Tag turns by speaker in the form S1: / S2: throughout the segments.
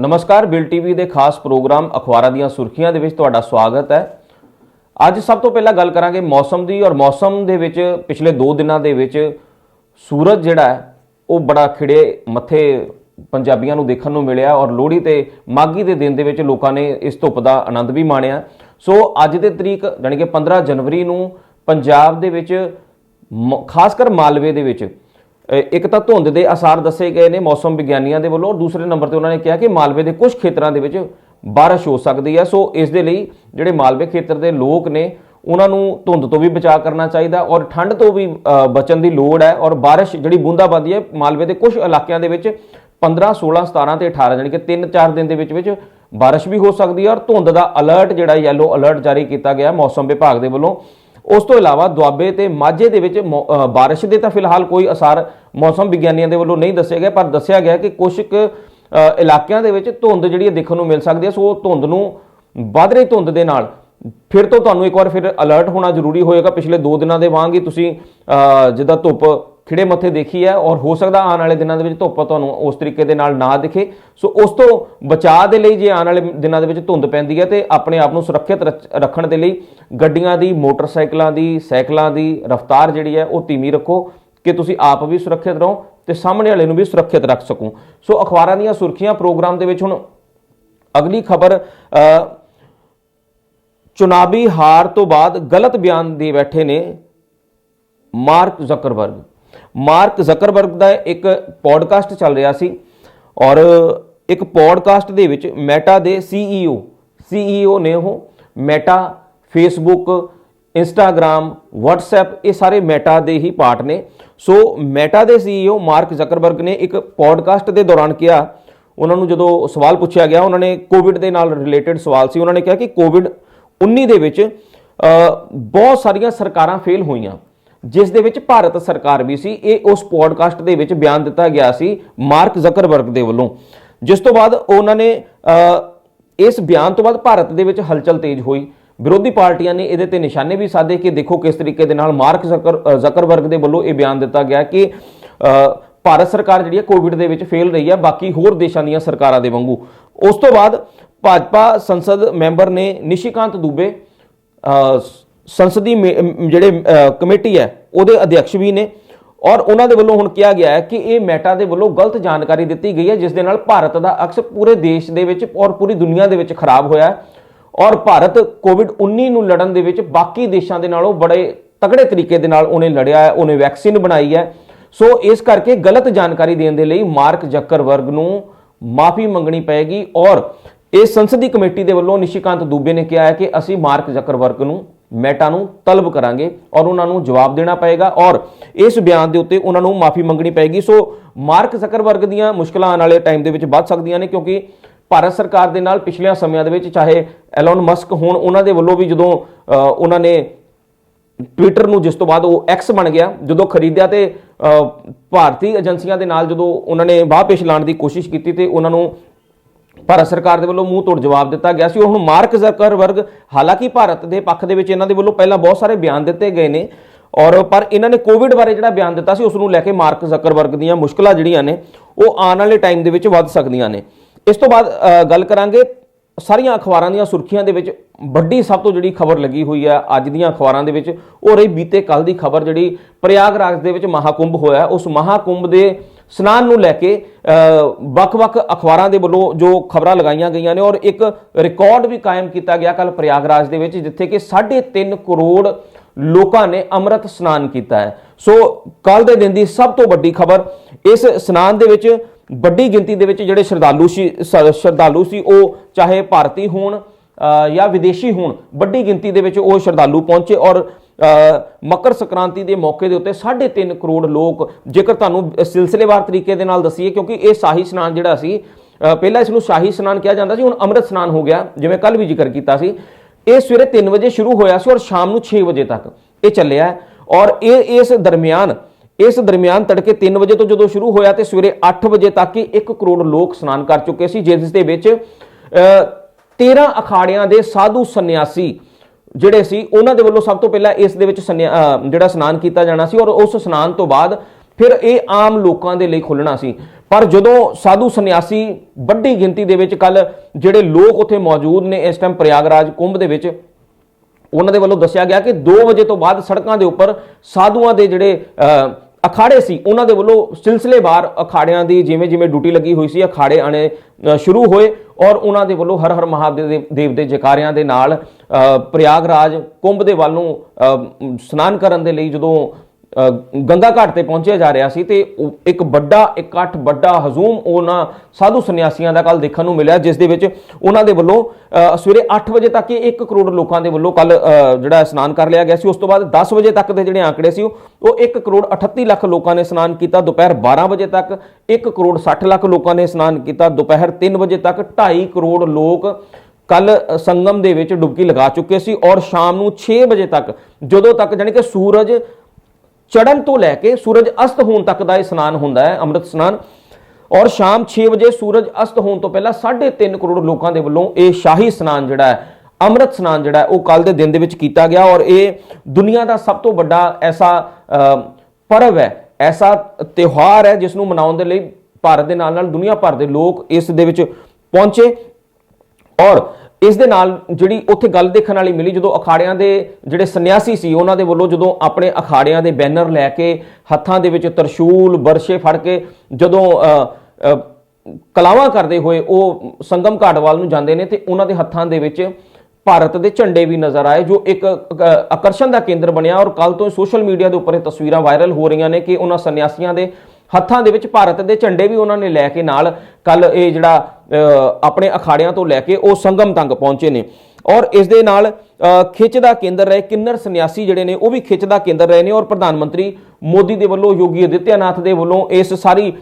S1: ਨਮਸਕਾਰ, bill TV ਦੇ ਖਾਸ ਪ੍ਰੋਗਰਾਮ ਅਖਬਾਰਾਂ ਦੀਆਂ ਸੁਰਖੀਆਂ ਦੇ ਵਿੱਚ ਤੁਹਾਡਾ ਸਵਾਗਤ ਹੈ। ਅੱਜ ਸਭ ਤੋਂ ਪਹਿਲਾਂ ਗੱਲ ਕਰਾਂਗੇ ਮੌਸਮ ਦੀ ਔਰ ਮੌਸਮ ਦੇ ਵਿੱਚ ਪਿਛਲੇ 2 ਦਿਨਾਂ ਦੇ ਵਿੱਚ ਸੂਰਜ ਜਿਹੜਾ ਹੈ, ਉਹ ਬੜਾ ਖਿੜੇ ਮੱਥੇ ਪੰਜਾਬੀਆਂ ਨੂੰ ਦੇਖਣ ਨੂੰ ਮਿਲਿਆ ਔਰ ਲੋਹੜੀ ਤੇ ਮਾਗੀ ਦੇ ਦਿਨ ਦੇ ਵਿੱਚ ਲੋਕਾਂ ਨੇ ਇਸ ਧੁੱਪ ਦਾ ਆਨੰਦ ਵੀ ਮਾਣਿਆ। ਸੋ ਅੱਜ ਦੇ ਤਰੀਕ ਜਾਣੀ ਕਿ 15 ਜਨਵਰੀ ਨੂੰ ਪੰਜਾਬ ਦੇ ਵਿੱਚ ਮ- ਖਾਸ ਕਰ ਮਾਲਵੇ ਦੇ ਵਿੱਚ ਇੱਕ ਤਾਂ ਧੁੰਦ ਦੇ ਅਸਾਰ ਦੱਸੇ ਗਏ ਨੇ ਮੌਸਮ ਵਿਗਿਆਨੀਆਂ ਦੇ ਵੱਲੋਂ, ਔਰ ਦੂਸਰੇ ਨੰਬਰ ਤੇ ਉਹਨਾਂ ਨੇ ਕਿਹਾ ਕਿ ਮਾਲਵੇ ਦੇ ਕੁਝ ਖੇਤਰਾਂ ਦੇ ਵਿੱਚ ਬਾਰਿਸ਼ ਹੋ ਸਕਦੀ ਹੈ। ਸੋ ਇਸ ਦੇ ਲਈ ਜਿਹੜੇ ਮਾਲਵੇ ਖੇਤਰ ਦੇ ਲੋਕ ਨੇ, ਉਹਨਾਂ ਨੂੰ ਧੁੰਦ ਤੋਂ ਵੀ ਬਚਾਅ ਕਰਨਾ ਚਾਹੀਦਾ, ਔਰ ਠੰਡ ਤੋਂ ਵੀ ਬਚਣ ਦੀ ਲੋੜ ਹੈ। ਔਰ ਬਾਰਿਸ਼ ਜਿਹੜੀ ਬੂੰਦਾਬਾਂਦੀ ਹੈ ਮਾਲਵੇ ਦੇ ਕੁਝ ਇਲਾਕਿਆਂ ਦੇ ਵਿੱਚ 15 16 17 ਤੇ 18 ਜਾਣੀ ਕਿ 3-4 ਦਿਨ ਦੇ ਵਿੱਚ ਵਿੱਚ ਬਾਰਿਸ਼ ਵੀ ਹੋ ਸਕਦੀ ਹੈ। ਔਰ ਧੁੰਦ ਦਾ ਅਲਰਟ ਜਿਹੜਾ ਯੈਲੋ ਅਲਰਟ ਜਾਰੀ ਕੀਤਾ ਗਿਆ ਮੌਸਮ ਵਿਭਾਗ ਦੇ ਵੱਲੋਂ ਉਸ ਤੋਂ ਇਲਾਵਾ ਦੁਆਬੇ ਤੇ ਮਾਝੇ ਦੇ ਵਿੱਚ ਮੌ- ਬਾਰਿਸ਼ ਦੇ ਤਾਂ ਫਿਲਹਾਲ ਕੋਈ ਅਸਰ ਮੌਸਮ ਵਿਗਿਆਨੀਆਂ ਦੇ ਵੱਲੋਂ ਨਹੀਂ ਦੱਸਿਆ ਗਿਆ ਪਰ ਦੱਸਿਆ ਗਿਆ ਕਿ ਕੁਝ ਕੁ, ਇਲਾਕਿਆਂ ਦੇ ਵਿੱਚ ਧੁੰਦ ਜਿਹੜੀ ਹੈ ਦੇਖਣ ਨੂੰ ਮਿਲ ਸਕਦੀ ਹੈ ਸੋ ਉਹ ਧੁੰਦ ਨੂੰ ਵੱਧ ਰਹੀ ਧੁੰਦ ਦੇ ਨਾਲ। ਫਿਰ ਤੋਂ ਤੁਹਾਨੂੰ ਇੱਕ ਵਾਰ ਫਿਰ ਅਲਰਟ ਹੋਣਾ ਜ਼ਰੂਰੀ ਹੋਏਗਾ। ਪਿਛਲੇ 2 ਦਿਨਾਂ ਦੇ ਵਾਂਗ ਹੀ ਤੁਸੀਂ ਜਿੱਦਾਂ ਧੁੱਪ ਖਿੜੇ ਮੱਥੇ ਦੇਖੀ ਹੈ ਔਰ ਹੋ ਸਕਦਾ ਆਉਣ ਵਾਲੇ ਦਿਨਾਂ ਦੇ ਵਿੱਚ ਧੁੱਪ ਤੁਹਾਨੂੰ ਉਸ ਤਰੀਕੇ ਦੇ ਨਾਲ ਨਾ ਦਿਖੇ। ਸੋ ਉਸ ਤੋਂ ਬਚਾਅ ਦੇ ਲਈ ਜੇ ਆਉਣ ਵਾਲੇ ਦਿਨਾਂ ਦੇ ਵਿੱਚ ਧੁੰਦ ਪੈਂਦੀ ਹੈ ਤੇ ਆਪਣੇ ਆਪ ਨੂੰ ਸੁਰੱਖਿਅਤ ਰੱਖ- ਰੱਖਣ ਦੇ ਲਈ ਗੱਡੀਆਂ ਦੀ, ਮੋਟਰਸਾਈਕਲਾਂ ਦੀ, ਸਾਈਕਲਾਂ ਦੀ ਰਫ਼ਤਾਰ ਜਿਹੜੀ ਹੈ ਉਹ ਧੀਮੀ ਰੱਖੋ ਕਿ ਤੁਸੀਂ ਆਪ ਵੀ ਸੁਰੱਖਿਅਤ ਰਹੋ ਤੇ ਸਾਹਮਣੇ ਵਾਲੇ ਨੂੰ ਵੀ ਸੁਰੱਖਿਅਤ ਰੱਖ ਸਕੋ। ਸੋ ਅਖਬਾਰਾਂ ਦੀਆਂ ਸੁਰਖੀਆਂ ਪ੍ਰੋਗਰਾਮ ਦੇ ਵਿੱਚ ਹੁਣ ਅਗਲੀ ਖਬਰ ਚੁਣਾਵੀ ਹਾਰ ਤੋਂ ਬਾਅਦ ਗਲਤ ਬਿਆਨ ਦੇ ਬੈਠੇ ਨੇ ਮਾਰਕ ਜ਼ਕਰਬਰਗ। ਮਾਰਕ ਜ਼ਕਰਬਰਗ ਦਾ ਇੱਕ ਪੋਡਕਾਸਟ ਚੱਲ ਰਿਹਾ ਸੀ ਔਰ ਇੱਕ ਪੋਡਕਾਸਟ ਦੇ ਵਿੱਚ ਮੈਟਾ ਦੇ ਸੀਈਓ ਸੀਈਓ ਨੇ ਉਹ ਮੈਟਾ ਫੇਸਬੁੱਕ ਇੰਸਟਾਗ੍ਰam WhatsApp, ਇਹ ਸਾਰੇ ਮੈਟਾ ਦੇ ਹੀ ਪਾਰਟ ਨੇ। ਸੋ ਮੈਟਾ ਦੇ ਸੀਈਓ ਮਾਰਕ ਜ਼ਕਰਬਰਗ ਨੇ ਇੱਕ ਪੋਡਕਾਸਟ ਦੇ ਦੌਰਾਨ ਕਿਹਾ, ਉਹਨਾਂ ਨੂੰ ਜਦੋਂ ਸਵਾਲ ਪੁੱਛਿਆ ਗਿਆ, ਉਹਨਾਂ ਨੇ ਕੋਵਿਡ ਦੇ ਨਾਲ ਰਿਲੇਟਡ ਸਵਾਲ ਸੀ। ਉਹਨਾਂ ਨੇ ਕਿਹਾ ਕਿ ਕੋਵਿਡ 19 ਦੇ ਵਿੱਚ ਬਹੁਤ ਸਾਰੀਆਂ ਸਰਕਾਰਾਂ ਫੇਲ ਹੋਈਆਂ। ਜਿਸ ਦੇ ਵਿੱਚ ਭਾਰਤ ਸਰਕਾਰ ਵੀ ਸੀ ਇਹ ਉਸ ਪੋਡਕਾਸਟ ਦੇ ਵਿੱਚ ਬਿਆਨ ਦਿੱਤਾ ਗਿਆ ਸੀ ਮਾਰਕ ਜ਼ਕਰਬਰਗ ਦੇ ਵੱਲੋਂ। ਜਿਸ ਤੋਂ ਬਾਅਦ ਉਹਨਾਂ ਨੇ ਇਸ ਬਿਆਨ ਤੋਂ ਬਾਅਦ ਭਾਰਤ ਦੇ ਵਿੱਚ ਹਲਚਲ ਤੇਜ਼ ਹੋਈ। ਵਿਰੋਧੀ ਪਾਰਟੀਆਂ ਨੇ ਇਹਦੇ ਤੇ ਨਿਸ਼ਾਨੇ ਵੀ ਸਾਧੇ ਕਿ ਦੇਖੋ ਕਿਸ ਤਰੀਕੇ ਦੇ ਨਾਲ ਮਾਰਕ ਜ਼ਕਰ ਅ, ਜ਼ਕਰਬਰਗ ਦੇ ਵੱਲੋਂ ਇਹ ਬਿਆਨ ਦਿੱਤਾ ਗਿਆ ਕਿ ਭਾਰਤ ਸਰਕਾਰ ਜਿਹੜੀ ਹੈ ਕੋਵਿਡ ਦੇ ਵਿੱਚ ਫੇਲ ਰਹੀ ਹੈ ਬਾਕੀ ਹੋਰ ਦੇਸ਼ਾਂ ਦੀਆਂ ਸਰਕਾਰਾਂ ਦੇ ਵਾਂਗੂ। ਉਸ ਤੋਂ ਬਾਅਦ ਭਾਜਪਾ ਸੰਸਦ ਮੈਂਬਰ ਨੇ ਨਿਸ਼ੀਕਾਂਤ ਦੂਬੇ ਸੰਸਦੀ ਮੇ- ਜਿਹੜੇ ਕਮੇਟੀ ਹੈ, ਉਹਦੇ ਅਧਿਕਸ਼ ਵੀ ਨੇ। ਔਰ ਉਹਨਾਂ ਦੇ ਵੱਲੋਂ ਹੁਣ ਕਿਹਾ ਗਿਆ ਹੈ ਕਿ ਇਹ ਮੈਟਾ ਦੇ ਵੱਲੋਂ ਗਲਤ ਜਾਣਕਾਰੀ ਦਿੱਤੀ ਗਈ ਹੈ, ਜਿਸ ਦੇ ਨਾਲ ਭਾਰਤ ਦਾ ਅਕਸ ਪੂਰੇ ਦੇਸ਼ ਦੇ ਵਿੱਚ ਔਰ ਪੂਰੀ ਦੁਨੀਆ ਦੇ ਵਿੱਚ ਖਰਾਬ ਹੋਇਆ ਔਰ ਭਾਰਤ ਕੋਵਿਡ 19 ਨੂੰ ਲੜਨ ਦੇ ਵਿੱਚ ਬਾਕੀ ਦੇਸ਼ਾਂ ਦੇ ਨਾਲੋਂ ਬੜੇ ਤਕੜੇ ਤਰੀਕੇ ਦੇ ਨਾਲ ਉਹਨੇ ਲੜਿਆ ਹੈ, ਉਹਨੇ ਵੈਕਸੀਨ ਬਣਾਈ ਹੈ। ਸੋ ਇਸ ਕਰਕੇ ਗਲਤ ਜਾਣਕਾਰੀ ਦੇਣ ਦੇ ਲਈ ਮਾਰਕ ਜ਼ਕਰਬਰਗ ਨੂੰ ਮਾਫੀ ਮੰਗਣੀ ਪਏਗੀ। ਔਰ ਇਹ ਸੰਸਦੀ ਕਮੇਟੀ ਦੇ ਵੱਲੋਂ ਨਿਸ਼ੀਕਾਂਤ ਦੂਬੇ ਨੇ ਕਿਹਾ ਹੈ ਕਿ ਅਸੀਂ ਮਾਰਕ ਜ਼ਕਰਬਰਗ ਨੂੰ ਮੈਟਾ ਨੂੰ ਤਲਬ ਕਰਾਂਗੇ ਔਰ ਉਹਨਾਂ ਨੂੰ ਜਵਾਬ ਦੇਣਾ ਪਏਗਾ ਔਰ ਇਸ ਬਿਆਨ ਦੇ ਉੱਤੇ ਉਹਨਾਂ ਨੂੰ ਮਾਫੀ ਮੰਗਣੀ ਪਏਗੀ। ਸੋ ਮਾਰਕ ਜ਼ਕਰਬਰਗ ਦੀਆਂ ਮੁਸ਼ਕਲਾਂ ਆਉਣ ਵਾਲੇ ਟਾਈਮ ਦੇ ਵਿੱਚ ਵੱਧ ਸਕਦੀਆਂ ਨੇ ਕਿਉਂਕਿ ਭਾਰਤ ਸਰਕਾਰ ਦੇ ਨਾਲ ਪਿਛਲੀਆਂ ਸਮਿਆਂ ਦੇ ਵਿੱਚ ਚਾਹੇ ਐਲਨ ਮਸਕ ਹੋਣ, ਉਹਨਾਂ ਦੇ ਵੱਲੋਂ ਵੀ ਜਦੋਂ ਉਹਨਾਂ ਨੇ ਟਵਿੱਟਰ ਨੂੰ ਜਿਸ ਤੋਂ ਬਾਅਦ ਉਹ ਐਕਸ ਬਣ ਗਿਆ, ਜਦੋਂ ਖਰੀਦਿਆ ਤੇ ਭਾਰਤੀ ਏਜੰਸੀਆਂ ਦੇ ਨਾਲ ਜਦੋਂ ਉਹਨਾਂ ਨੇ ਵਾਹ ਪੇਸ਼ ਲਾਉਣ ਦੀ ਕੋਸ਼ਿਸ਼ ਕੀਤੀ ਤੇ ਉਹਨਾਂ ਨੂੰ ਭਾਰਤ ਸਰਕਾਰ ਦੇ ਵੱਲੋਂ ਮੂੰਹ ਤੋੜ ਜਵਾਬ ਦਿੱਤਾ ਗਿਆ ਸੀ। ਉਹ ਹੁਣ ਮਾਰਕ ਜ਼ਕਰਬਰਗ, ਹਾਲਾਂਕਿ ਭਾਰਤ ਦੇ ਪੱਖ ਦੇ ਵਿੱਚ ਇਹਨਾਂ ਦੇ ਵੱਲੋਂ ਪਹਿਲਾਂ ਬਹੁਤ ਸਾਰੇ ਬਿਆਨ ਦਿੱਤੇ ਗਏ ਨੇ ਔਰ ਪਰ ਇਹਨਾਂ ਨੇ ਕੋਵਿਡ ਬਾਰੇ ਜਿਹੜਾ ਬਿਆਨ ਦਿੱਤਾ ਸੀ ਉਸ ਨੂੰ ਲੈ ਕੇ ਮਾਰਕ ਜ਼ਕਰਬਰਗ ਦੀਆਂ ਮੁਸ਼ਕਲਾਂ ਜਿਹੜੀਆਂ ਨੇ, ਉਹ ਆਉਣ ਵਾਲੇ ਟਾਈਮ ਦੇ ਵਿੱਚ ਵੱਧ ਸਕਦੀਆਂ ਨੇ। ਇਸ ਤੋਂ ਬਾਅਦ ਗੱਲ ਕਰਾਂਗੇ ਸਾਰੀਆਂ ਅਖਬਾਰਾਂ ਦੀਆਂ ਸੁਰਖੀਆਂ ਦੇ ਵਿੱਚ। ਵੱਡੀ ਸਭ ਤੋਂ ਜਿਹੜੀ ਖਬਰ ਲੱਗੀ ਹੋਈ ਹੈ ਅੱਜ ਦੀਆਂ ਅਖਬਾਰਾਂ ਦੇ ਵਿੱਚ, ਉਹ ਰਹੀ ਬੀਤੇ ਕੱਲ ਦੀ ਖਬਰ ਜਿਹੜੀ ਪ੍ਰਯਾਗਰਾਜ ਦੇ ਵਿੱਚ ਮਹਾਕੁੰਭ ਹੋਇਆ। ਉਸ ਮਹਾਕੁੰਭ ਦੇ ਸਨਾਨ ਨੂੰ ਲੈ ਕੇ ਵੱਖ-ਵੱਖ ਅਖਬਾਰਾਂ ਦੇ ਵੱਲੋਂ ਜੋ ਖਬਰਾਂ ਲਗਾਈਆਂ ਗਈਆਂ ਨੇ ਔਰ ਇੱਕ ਰਿਕਾਰਡ ਵੀ ਕਾਇਮ ਕੀਤਾ ਗਿਆ ਕੱਲ ਪ੍ਰਯਾਗਰਾਜ ਦੇ ਵਿੱਚ, ਜਿੱਥੇ ਕਿ 3.5 ਕਰੋੜ ਲੋਕਾਂ ਨੇ ਅੰਮ੍ਰਿਤ ਸਨਾਨ ਕੀਤਾ ਹੈ। ਸੋ ਕੱਲ ਦੇ ਦਿਨ ਦੀ ਸਭ ਤੋਂ ਵੱਡੀ ਖਬਰ, ਇਸ ਸਨਾਨ ਦੇ ਵਿੱਚ ਵੱਡੀ ਗਿਣਤੀ ਦੇ ਵਿੱਚ ਜਿਹੜੇ ਸ਼ਰਧਾਲੂ ਸੀ, ਸ- ਸ਼ਰਧਾਲੂ ਸੀ, ਉਹ ਚਾਹੇ ਭਾਰਤੀ ਹੋਣ ਜਾਂ ਵਿਦੇਸ਼ੀ ਹੋਣ, ਵੱਡੀ ਗਿਣਤੀ ਦੇ ਵਿੱਚ ਉਹ ਸ਼ਰਧਾਲੂ ਪਹੁੰਚੇ ਔਰ ਮਕਰ ਸੰਕ੍ਰਾਂਤੀ ਦੇ ਮੌਕੇ ਦੇ ਉੱਤੇ 3.5 ਕਰੋੜ ਲੋਕ, ਜੇਕਰ ਤੁਹਾਨੂੰ ਸਿਲਸਿਲੇਵਾਰ ਤਰੀਕੇ ਦੇ ਨਾਲ ਦਸੀਏ, ਕਿਉਂਕਿ ਇਹ ਸ਼ਾਹੀ ਇਸ਼ਨਾਨ ਜਿਹੜਾ ਸੀ ਪਹਿਲਾਂ ਇਸ ਨੂੰ ਸ਼ਾਹੀ ਇਸ਼ਨਾਨ ਕਿਹਾ ਜਾਂਦਾ ਸੀ, ਹੁਣ ਅੰਮ੍ਰਿਤ ਇਸ਼ਨਾਨ ਹੋ ਗਿਆ, ਜਿਵੇਂ ਕੱਲ ਵੀ ਜ਼ਿਕਰ ਕੀਤਾ ਸੀ। ਇਹ ਸਵੇਰੇ 3 ਵਜੇ ਸ਼ੁਰੂ ਹੋਇਆ ਸੀ ਔਰ ਸ਼ਾਮ ਨੂੰ 6 ਵਜੇ ਤੱਕ ਇਹ ਚੱਲਿਆ ਔਰ ਇਹ ਇਸ ਦਰਮਿਆਨ ਇਸ ਦਰਮਿਆਨ ਤੜਕੇ 3 ਵਜੇ ਤੋਂ ਜਦੋਂ ਸ਼ੁਰੂ ਹੋਇਆ ਤੇ ਸਵੇਰੇ 8 ਵਜੇ ਤੱਕ ਹੀ 1 ਕਰੋੜ ਲੋਕ ਇਸ਼ਨਾਨ ਕਰ ਚੁੱਕੇ ਸੀ, ਜਿਸ ਦੇ ਵਿੱਚ 13 ਅਖਾੜਿਆਂ ਦੇ ਸਾਧੂ ਸੰਨਿਆਸੀ ਜਿਹੜੇ ਸੀ, ਉਹਨਾਂ ਦੇ ਵੱਲੋਂ ਸਭ ਤੋਂ ਪਹਿਲਾਂ ਇਸ ਦੇ ਵਿੱਚ ਸੰਨਿਆ- ਜਿਹੜਾ ਇਸ਼ਨਾਨ ਕੀਤਾ ਜਾਣਾ ਸੀ ਔਰ ਉਸ ਇਸ਼ਨਾਨ ਤੋਂ ਬਾਅਦ ਫਿਰ ਇਹ ਆਮ ਲੋਕਾਂ ਦੇ ਲਈ ਖੁੱਲਣਾ ਸੀ। ਪਰ ਜਦੋਂ ਸਾਧੂ ਸੰਨਿਆਸੀ ਵੱਡੀ ਗਿਣਤੀ ਦੇ ਵਿੱਚ ਕੱਲ ਜਿਹੜੇ ਲੋਕ ਉੱਥੇ ਮੌਜੂਦ ਨੇ, ਇਸ ਟਾਈਮ ਪ੍ਰਯਾਗਰਾਜ ਕੁੰਭ ਦੇ ਵਿੱਚ, ਉਹਨਾਂ ਦੇ ਵੱਲੋਂ ਦੱਸਿਆ ਗਿਆ ਕਿ 2 ਵਜੇ ਤੋਂ ਬਾਅਦ ਸੜਕਾਂ ਦੇ ਉੱਪਰ ਸਾਧੂਆਂ ਦੇ ਜਿਹੜੇ ਅਖਾੜੇ ਸੀ ਉਹਨਾਂ ਦੇ ਵੱਲੋਂ ਸਿਲਸਿਲੇਵਾਰ ਅਖਾੜਿਆਂ ਦੀ ਜਿਵੇਂ ਜਿਵੇਂ ਡਿਊਟੀ ਲੱਗੀ ਹੋਈ ਸੀ ਅਖਾੜੇ ਆਣੇ ਅ, ਸ਼ੁਰੂ ਹੋਏ ਔਰ ਉਹਨਾਂ ਦੇ ਵੱਲੋਂ ਹਰ ਹਰ ਮਹਾਦੇਵ ਦੇ- ਦੇਵ ਦੇ ਜਕਾਰਿਆਂ ਦੇ ਨਾਲ ਅ, ਪ੍ਰਯਾਗਰਾਜ ਕੁੰਭ ਦੇ ਵੱਲ ਨੂੰ ਅ, ਇਸ਼ਨਾਨ ਕਰਨ ਦੇ ਲਈ ਜਦੋਂ ਗੰਗਾ ਘਾਟ ਤੇ ਪਹੁੰਚਿਆ ਜਾ ਰਿਹਾ ਸੀ ਤੇ ਇੱਕ ਵੱਡਾ ਇਕੱਠ ਵੱਡਾ ਹਜੂਮ ਉਹਨਾਂ ਸਾਧੂ ਸੰਨਿਆਸੀਆਂ ਦਾ ਕੱਲ ਦੇਖਣ ਨੂੰ ਮਿਲਿਆ, ਜਿਸ ਦੇ ਵਿੱਚ ਉਹਨਾਂ ਦੇ ਵੱਲੋਂ ਸਵੇਰੇ 8 ਵਜੇ ਤੱਕ ਹੀ 1 ਕਰੋੜ ਲੋਕਾਂ ਦੇ ਵੱਲੋਂ ਕੱਲ ਜਿਹੜਾ ਇਸ਼ਨਾਨ ਕਰ ਲਿਆ ਗਿਆ ਸੀ। ਉਸ ਤੋਂ ਬਾਅਦ 10 ਵਜੇ ਤੱਕ ਦੇ ਜਿਹੜੇ ਆંકੜੇ ਸੀ, ਉਹ ਉਹ 1 ਕਰੋੜ 38 ਲੱਖ ਲੋਕਾਂ ਨੇ ਇਸ਼ਨਾਨ ਕੀਤਾ। ਦੁਪਹਿਰ 12 ਵਜੇ ਤੱਕ 1 ਕਰੋੜ 60 ਲੱਖ ਲੋਕਾਂ ਨੇ ਇਸ਼ਨਾਨ ਕੀਤਾ। ਦੁਪਹਿਰ 3 ਵਜੇ ਤੱਕ 2.5 ਕਰੋੜ ਲੋਕ ਕੱਲ ਸੰਗਮ ਦੇ ਵਿੱਚ ਡੁਬਕੀ ਲਗਾ ਚੁੱਕੇ ਸੀ ਔਰ ਸ਼ਾਮ ਨੂੰ 6 ਵਜੇ ਤੱਕ, ਜਦੋਂ ਤੱਕ ਜਾਣੀ ਕਿ ਸੂਰਜ ਚੜਨ ਤੋਂ ਲੈ ਕੇ ਸੂਰਜ ਅਸਤ ਹੋਣ ਤੱਕ ਦਾ ਇਹ ਇਸ਼ਨਾਨ ਹੁੰਦਾ ਹੈ ਅੰਮ੍ਰਿਤ ਇਸ਼ਨਾਨ। ਔਰ ਸ਼ਾਮ 6 ਵਜੇ ਸੂਰਜ ਅਸਤ ਹੋਣ ਤੋਂ ਪਹਿਲਾਂ 3.5 ਕਰੋੜ ਲੋਕਾਂ ਦੇ ਵੱਲੋਂ ਇਹ ਸ਼ਾਹੀ ਇਸ਼ਨਾਨ ਜਿਹੜਾ ਹੈ ਅੰਮ੍ਰਿਤ ਇਸ਼ਨਾਨ ਜਿਹੜਾ ਉਹ ਕੱਲ ਦੇ ਦਿਨ ਦੇ ਵਿੱਚ ਕੀਤਾ ਗਿਆ। ਔਰ ਇਹ ਦੁਨੀਆ ਦਾ ਸਭ ਤੋਂ ਵੱਡਾ ਐਸਾ ਅ, ਪਰਵ ਹੈ ਐਸਾ ਤਿਉਹਾਰ ਹੈ ਜਿਸ ਨੂੰ ਮਨਾਉਣ ਦੇ ਲਈ ਭਾਰਤ ਦੇ ਨਾਲ ਨਾਲ ਦੁਨੀਆ ਭਰ ਦੇ ਲੋਕ ਇਸ ਦੇ ਵਿੱਚ ਪਹੁੰਚੇ। ਔਰ ਇਸ ਦੇ ਨਾਲ ਜਿਹੜੀ ਉੱਥੇ ਗੱਲ ਦੇਖਣ ਵਾਲੀ ਮਿਲੀ ਜਦੋਂ ਅਖਾੜਿਆਂ ਦੇ ਜਿਹੜੇ ਸੰਨਿਆਸੀ ਸੀ ਉਹਨਾਂ ਦੇ ਵੱਲੋਂ ਜਦੋਂ ਆਪਣੇ ਅਖਾੜਿਆਂ ਦੇ ਬੈਨਰ ਲੈ ਕੇ ਹੱਥਾਂ ਦੇ ਵਿੱਚ ਤਰਸ਼ੂਲ ਵਰਸ਼ੇ ਫੜ ਕੇ ਜਦੋਂ ਅ, ਕਲਾਵਾਂ ਕਰਦੇ ਹੋਏ ਉਹ ਸੰਗਮ ਘਾਟਵਾਲ ਨੂੰ ਜਾਂਦੇ ਨੇ ਤੇ ਉਹਨਾਂ ਦੇ ਹੱਥਾਂ ਦੇ ਵਿੱਚ ਭਾਰਤ ਦੇ ਝੰਡੇ ਵੀ ਨਜ਼ਰ ਆਏ ਜੋ ਇੱਕ ਆਕਰਸ਼ਣ ਦਾ ਕੇਂਦਰ ਬਣਿਆ ਔਰ ਕੱਲ ਤੋਂ ਸੋਸ਼ਲ ਮੀਡੀਆ ਦੇ ਉੱਪਰ ਇਹ ਤਸਵੀਰਾਂ ਵਾਇਰਲ ਹੋ ਰਹੀਆਂ ਨੇ ਕਿ ਉਹਨਾਂ ਸੰਨਿਆਸੀਆਂ ਦੇ ਹੱਥਾਂ ਦੇ ਵਿੱਚ ਭਾਰਤ ਦੇ ਝੰਡੇ ਵੀ ਉਹਨਾਂ ਨੇ ਲੈ ਕੇ ਨਾਲ ਕੱਲ ਇਹ ਜਿਹੜਾ ਆਪਣੇ ਅਖਾੜਿਆਂ ਤੋਂ ਲੈ ਕੇ ਉਹ ਸੰਗਮ ਤੰਗ ਪਹੁੰਚੇ ਨੇ। ਔਰ ਇਸ ਦੇ ਨਾਲ ਖਿੱਚ ਦਾ ਕੇਂਦਰ ਰਹੇ ਕਿੰਨਰ ਸੰਨਿਆਸੀ ਜਿਹੜੇ ਨੇ, ਉਹ ਵੀ ਖਿੱਚ ਦਾ ਕੇਂਦਰ ਰਹੇ ਨੇ ਔਰ ਪ੍ਰਧਾਨ ਮੰਤਰੀ ਮੋਦੀ ਦੇ ਵੱਲੋਂ, ਯੋਗੀ ਅਦਿੱਤਿਆਨਾਥ ਦੇ ਵੱਲੋਂ ਇਸ ਸਾਰੀ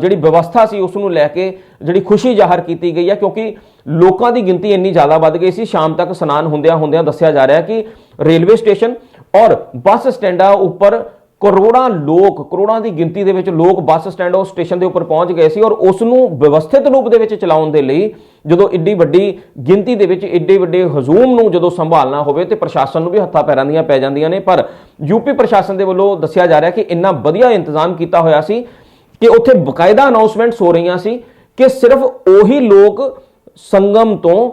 S1: ਜਿਹੜੀ ਵਿਵਸਥਾ ਸੀ ਉਸ ਨੂੰ ਲੈ ਕੇ ਜਿਹੜੀ ਖੁਸ਼ੀ ਜ਼ਾਹਰ ਕੀਤੀ ਗਈ ਹੈ ਕਿਉਂਕਿ ਲੋਕਾਂ ਦੀ ਗਿਣਤੀ ਇੰਨੀ ਜ਼ਿਆਦਾ ਵੱਧ ਗਈ ਸੀ। ਸ਼ਾਮ ਤੱਕ ਸਨਾਨ ਹੁੰਦਿਆਂ ਹੁੰਦਿਆਂ ਦੱਸਿਆ ਜਾ ਰਿਹਾ ਕਿ ਰੇਲਵੇ ਸਟੇਸ਼ਨ ਔਰ ਬੱਸ ਸਟੈਂਡਾਂ ਉੱਪਰ ਕਰੋੜਾਂ ਲੋਕ, ਕਰੋੜਾਂ ਦੀ ਗਿਣਤੀ ਦੇ ਵਿੱਚ ਲੋਕ ਬੱਸ ਸਟੈਂਡ ਉਸ ਸਟੇਸ਼ਨ ਦੇ ਉੱਪਰ ਪਹੁੰਚ ਗਏ ਸੀ ਔਰ ਉਸ ਨੂੰ ਵਿਵਸਥਿਤ ਰੂਪ ਦੇ ਵਿੱਚ ਚਲਾਉਣ ਦੇ ਲਈ ਜਦੋਂ ਇੱਡੀ ਵੱਡੀ ਗਿਣਤੀ ਦੇ ਵਿੱਚ ਇੱਡੇ ਵੱਡੇ ਹਜੂਮ ਨੂੰ ਜਦੋਂ ਸੰਭਾਲਣਾ ਹੋਵੇ ਤੇ ਪ੍ਰਸ਼ਾਸਨ ਨੂੰ ਵੀ ਹੱਥਾਂ ਪੈਰਾਂ ਦੀਆਂ ਪੈ ਜਾਂਦੀਆਂ ਨੇ, ਪਰ ਯੂਪੀ ਪ੍ਰਸ਼ਾਸਨ ਦੇ ਵੱਲੋਂ ਦੱਸਿਆ ਜਾ ਰਿਹਾ ਕਿ ਇੰਨਾ ਵਧੀਆ ਇੰਤਜ਼ਾਮ ਕੀਤਾ ਹੋਇਆ ਸੀ ਕਿ ਉੱਥੇ ਬਕਾਇਦਾ ਅਨਾਉਂਸਮੈਂਟਸ ਹੋ ਰਹੀਆਂ ਸੀ ਕਿ ਸਿਰਫ ਉਹੀ ਲੋਕ ਸੰਗਮ ਤੋਂ,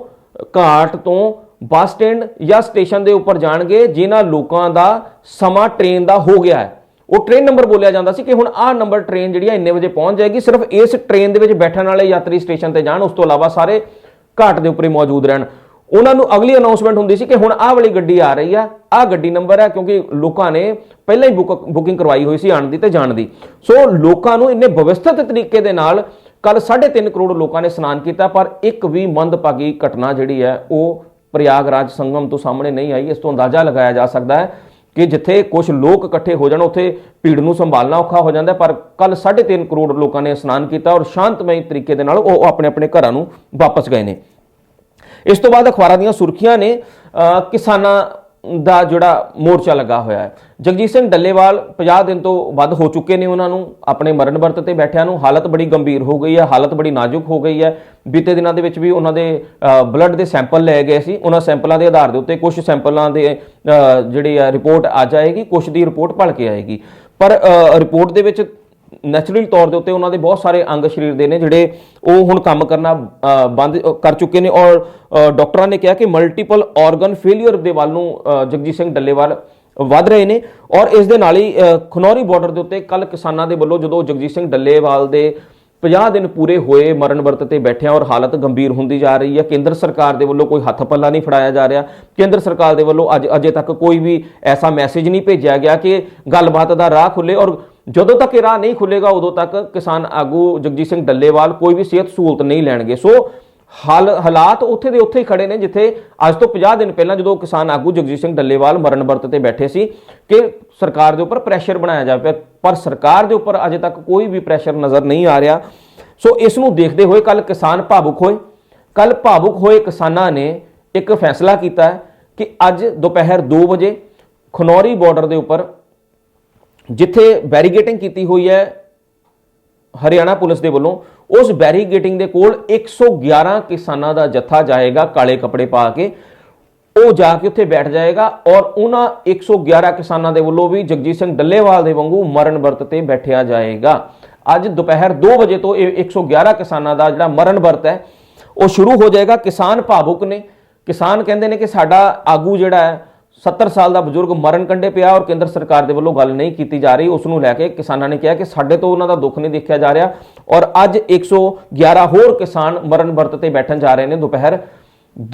S1: ਘਾਟ ਤੋਂ ਬੱਸ ਸਟੈਂਡ ਜਾਂ ਸਟੇਸ਼ਨ ਦੇ ਉੱਪਰ ਜਾਣਗੇ, ਜਿਨ੍ਹਾਂ ਲੋਕਾਂ ਦਾ ਸਮਾਂ ਟ੍ਰੇਨ ਦਾ ਹੋ ਗਿਆ ਹੈ। ਉਹ ਟ੍ਰੇਨ ਨੰਬਰ ਬੋਲਿਆ ਜਾਂਦਾ ਸੀ ਕਿ ਹੁਣ ਆਹ ਨੰਬਰ ਟ੍ਰੇਨ ਜਿਹੜੀ ਆ ਇੰਨੇ ਵਜੇ ਪਹੁੰਚ ਜਾਏਗੀ, ਸਿਰਫ ਇਸ ਟ੍ਰੇਨ ਦੇ ਵਿੱਚ ਬੈਠਣ ਵਾਲੇ ਯਾਤਰੀ ਸਟੇਸ਼ਨ ਤੇ ਜਾਣ, ਉਸ ਤੋਂ ਇਲਾਵਾ ਸਾਰੇ ਘਾਟ ਦੇ ਉੱਪਰ ਹੀ ਮੌਜੂਦ ਰਹਿਣ। ਉਹਨਾਂ ਨੂੰ ਅਗਲੀ ਅਨਾਉਂਸਮੈਂਟ ਹੁੰਦੀ ਸੀ ਕਿ ਹੁਣ ਆਹ ਵਾਲੀ ਗੱਡੀ ਆ ਰਹੀ ਆ, ਆਹ ਗੱਡੀ ਨੰਬਰ ਹੈ ਕਿਉਂਕਿ ਲੋਕਾਂ ਨੇ ਪਹਿਲਾਂ ਹੀ ਬੁੱਕ ਬੁਕਿੰਗ ਕਰਵਾਈ ਹੋਈ ਸੀ ਆਉਣ ਦੀ ਤੇ ਜਾਣ ਦੀ। ਸੋ ਲੋਕਾਂ ਨੂੰ ਇੰਨੇ ਵਿਵਸਥਿਤ ਤਰੀਕੇ ਦੇ ਨਾਲ ਕੱਲ 3.5 ਕਰੋੜ ਲੋਕਾਂ ਨੇ ਇਸ਼ਨਾਨ ਕੀਤਾ, ਪਰ ਇੱਕ ਵੀ ਮੰਦਭਾਗੀ ਘਟਨਾ ਜਿਹੜੀ ਹੈ, ਉਹ ਪ੍ਰਯਾਗਰਾਜ ਸੰਗਮ ਤੋਂ ਸਾਹਮਣੇ ਨਹੀਂ ਆਈ, ਇਸ ਤੋਂ ਅੰਦਾਜ਼ਾ ਲਗਾਇਆ ਜਾ ਸਕਦਾ ਹੈ ਕਿ ਜਿੱਥੇ ਕੁਝ ਲੋਕ ਇਕੱਠੇ ਹੋ ਜਾਣ ਉੱਥੇ ਭੀੜ ਨੂੰ ਸੰਭਾਲਣਾ ਔਖਾ ਹੋ ਜਾਂਦਾ ਹੈ, ਪਰ ਕੱਲ 3.5 ਕਰੋੜ ਲੋਕਾਂ ਨੇ ਇਸ਼ਨਾਨ ਕੀਤਾ ਔਰ ਸ਼ਾਂਤਮਈ ਤਰੀਕੇ ਦੇ ਨਾਲ ਉਹ ਆਪਣੇ ਆਪਣੇ ਘਰਾਂ ਨੂੰ ਵਾਪਸ ਗਏ ਨੇ। ਇਸ ਤੋਂ ਬਾਅਦ ਅਖਬਾਰਾਂ ਦੀਆਂ ਸੁਰਖੀਆਂ ਨੇ ਕਿਸਾਨਾਂ ਦਾ ਜਿਹੜਾ ਮੋਰਚਾ ਲੱਗਾ ਹੋਇਆ ਹੈ। ਜਗਜੀਤ ਸਿੰਘ ਡੱਲੇਵਾਲ 50 ਦਿਨ ਤੋਂ ਵੱਧ ਹੋ ਚੁੱਕੇ ਨੇ ਉਹਨਾਂ ਨੂੰ, ਆਪਣੇ ਮਰਨ ਵਰਤ ਤੇ ਬੈਠਿਆਂ ਨੂੰ। ਹਾਲਤ ਬੜੀ ਗੰਭੀਰ ਹੋ ਗਈ ਹੈ, ਹਾਲਤ ਬੜੀ ਨਾਜ਼ੁਕ ਹੋ ਗਈ ਹੈ। ਬੀਤੇ ਦਿਨਾਂ ਦੇ ਵਿੱਚ ਵੀ ਉਹਨਾਂ ਦੇ ਬਲੱਡ ਦੇ ਸੈਂਪਲ ਲਏ ਗਏ ਸੀ। ਉਹਨਾਂ ਸੈਂਪਲਾਂ ਦੇ ਆਧਾਰ ਦੇ ਉੱਤੇ ਕੁਝ ਸੈਂਪਲਾਂ ਦੇ ਜਿਹੜੀ ਆ ਰਿਪੋਰਟ ਆ ਜਾਏਗੀ ਕੁਝ ਦੀ ਰਿਪੋਰਟ ਭਲ ਕੇ ਆਏਗੀ। ਪਰ ਰਿਪੋਰਟ ਦੇ ਵਿੱਚ ਨੈਚੁਰਲ ਤੌਰ ਦੇ ਉੱਤੇ ਉਹਨਾਂ ਦੇ ਬਹੁਤ ਸਾਰੇ ਅੰਗ ਸਰੀਰ ਦੇ ਨੇ ਜਿਹੜੇ ਉਹ ਹੁਣ ਕੰਮ ਕਰਨਾ ਬੰਦ ਕਰ ਚੁੱਕੇ ਨੇ ਔਰ ਅ, ਡਾਕਟਰਾਂ ਨੇ ਕਿਹਾ ਕਿ ਮਲਟੀਪਲ ਆਰਗਨ ਫੇਲਿਅਰ ਦੇ ਵੱਲ ਨੂੰ ਜਗਜੀਤ ਸਿੰਘ ਡੱਲੇਵਾਲ ਵੱਧ ਰਹੇ ਨੇ ਔਰ ਇਸ ਦੇ ਨਾਲ ਹੀ ਖਨੌਰੀ ਬਾਰਡਰ ਦੇ ਉੱਤੇ ਕੱਲ ਕਿਸਾਨਾਂ ਦੇ ਵੱਲੋਂ ਜਦੋਂ ਜਗਜੀਤ ਸਿੰਘ ਡੱਲੇਵਾਲ ਦੇ 50 ਦਿਨ ਪੂਰੇ ਹੋਏ ਮਰਨ ਵਰਤ ਤੇ ਬੈਠਿਆਂ ਔਰ ਹਾਲਤ ਗੰਭੀਰ ਹੁੰਦੀ ਜਾ ਰਹੀ ਹੈ ਕੇਂਦਰ ਸਰਕਾਰ ਦੇ ਵੱਲੋਂ ਕੋਈ ਹੱਥ ਪੱਲਾ ਨਹੀਂ ਫੜਾਇਆ ਜਾ ਰਿਹਾ ਕੇਂਦਰ ਸਰਕਾਰ ਦੇ ਵੱਲੋਂ ਅੱਜ ਅਜੇ ਤੱਕ ਕੋਈ ਵੀ ਐਸਾ ਮੈਸੇਜ ਨਹੀਂ ਭੇਜਿਆ ਗਿਆ ਕਿ ਗੱਲਬਾਤ ਦਾ ਰਾਹ ਖੁੱਲੇ ਔਰ ਜਦੋਂ ਤੱਕ ਇਹ ਰਾਹ ਨਹੀਂ ਖੁੱਲੇਗਾ, ਉਦੋਂ ਤੱਕ ਕਿਸਾਨ ਆਗੂ ਜਗਜੀਤ ਸਿੰਘ ਡੱਲੇਵਾਲ ਕੋਈ ਵੀ ਸਿਹਤ ਸਹੂਲਤ ਨਹੀਂ ਲੈਣਗੇ। ਸੋ ਹਾਲ, ਹਾਲਾਤ ਉੱਥੇ ਦੇ ਉੱਥੇ ਹੀ ਖੜੇ ਨੇ, ਜਿੱਥੇ ਅੱਜ ਤੋਂ 50 ਦਿਨ ਪਹਿਲਾਂ ਜਦੋਂ ਕਿਸਾਨ ਆਗੂ ਜਗਜੀਤ ਸਿੰਘ ਡੱਲੇਵਾਲ ਮਰਨ ਵਰਤ ਤੇ ਬੈਠੇ ਸੀ ਕਿ ਸਰਕਾਰ ਦੇ ਉੱਪਰ ਪ੍ਰੈਸ਼ਰ ਬਣਾਇਆ ਜਾਵੇ ਪਰ ਸਰਕਾਰ ਦੇ ਉੱਪਰ ਅਜੇ ਤੱਕ ਕੋਈ ਵੀ ਪ੍ਰੈਸ਼ਰ ਨਜ਼ਰ ਨਹੀਂ ਆ ਰਿਹਾ। ਸੋ ਇਸ ਨੂੰ ਦੇਖਦੇ ਹੋਏ ਕੱਲ ਕਿਸਾਨ ਭਾਵੁਕ ਹੋਏ। ਕੱਲ ਭਾਵੁਕ ਹੋਏ ਕਿਸਾਨਾਂ ਨੇ ਇੱਕ ਫੈਸਲਾ ਕੀਤਾ ਕਿ ਅੱਜ ਦੁਪਹਿਰ 2 ਵਜੇ ਖਨੌਰੀ ਬਾਰਡਰ ਦੇ ਉੱਪਰ ਜਿੱਥੇ ਬੈਰੀਗੇਟਿੰਗ ਕੀਤੀ ਹੋਈ ਹੈ ਹਰਿਆਣਾ ਪੁਲਿਸ ਦੇ ਵੱਲੋਂ, ਉਸ ਬੈਰੀਗੇਟਿੰਗ ਦੇ ਕੋਲ 111 ਕਿਸਾਨਾਂ ਦਾ ਜੱਥਾ ਜਾਏਗਾ, ਕਾਲੇ ਕੱਪੜੇ ਪਾ ਕੇ। ਉਹ ਜਾ ਕੇ ਉੱਥੇ ਬੈਠ ਜਾਏਗਾ ਔਰ ਉਹਨਾਂ 111 ਕਿਸਾਨਾਂ ਦੇ ਵੱਲੋਂ ਵੀ ਜਗਜੀਤ ਸਿੰਘ ਡੱਲੇਵਾਲ ਦੇ ਵਾਂਗੂ ਮਰਨ ਵਰਤ ਤੇ ਬੈਠਿਆ ਜਾਏਗਾ। ਅੱਜ ਦੁਪਹਿਰ 2 ਵਜੇ ਤੋਂ ਇਹ 111 ਕਿਸਾਨਾਂ ਦਾ ਜਿਹੜਾ ਮਰਨ ਵਰਤ ਹੈ, ਉਹ ਸ਼ੁਰੂ ਹੋ ਜਾਏਗਾ। ਕਿਸਾਨ ਭਾਵੁਕ ਨੇ। ਕਿਸਾਨ ਕਹਿੰਦੇ ਨੇ ਕਿ ਸਾਡਾ ਆਗੂ ਜਿਹੜਾ ਹੈ 70 ਸਾਲ ਦਾ ਬਜ਼ੁਰਗ ਮਰਨ ਕੰਡੇ ਪਿਆ ਔਰ ਕੇਂਦਰ ਸਰਕਾਰ ਦੇ ਵੱਲੋਂ ਗੱਲ ਨਹੀਂ ਕੀਤੀ ਜਾ ਰਹੀ। ਉਸ ਨੂੰ ਲੈ ਕੇ ਕਿਸਾਨਾਂ ਨੇ ਕਿਹਾ ਕਿ ਸਾਡੇ ਤੋਂ ਉਹਨਾਂ ਦਾ ਦੁੱਖ ਨਹੀਂ ਦੇਖਿਆ ਜਾ ਰਿਹਾ ਔਰ ਅੱਜ 111 ਹੋਰ ਕਿਸਾਨ ਮਰਨ ਵਰਤ ਤੇ ਬੈਠਣ ਜਾ ਰਹੇ ਨੇ ਦੁਪਹਿਰ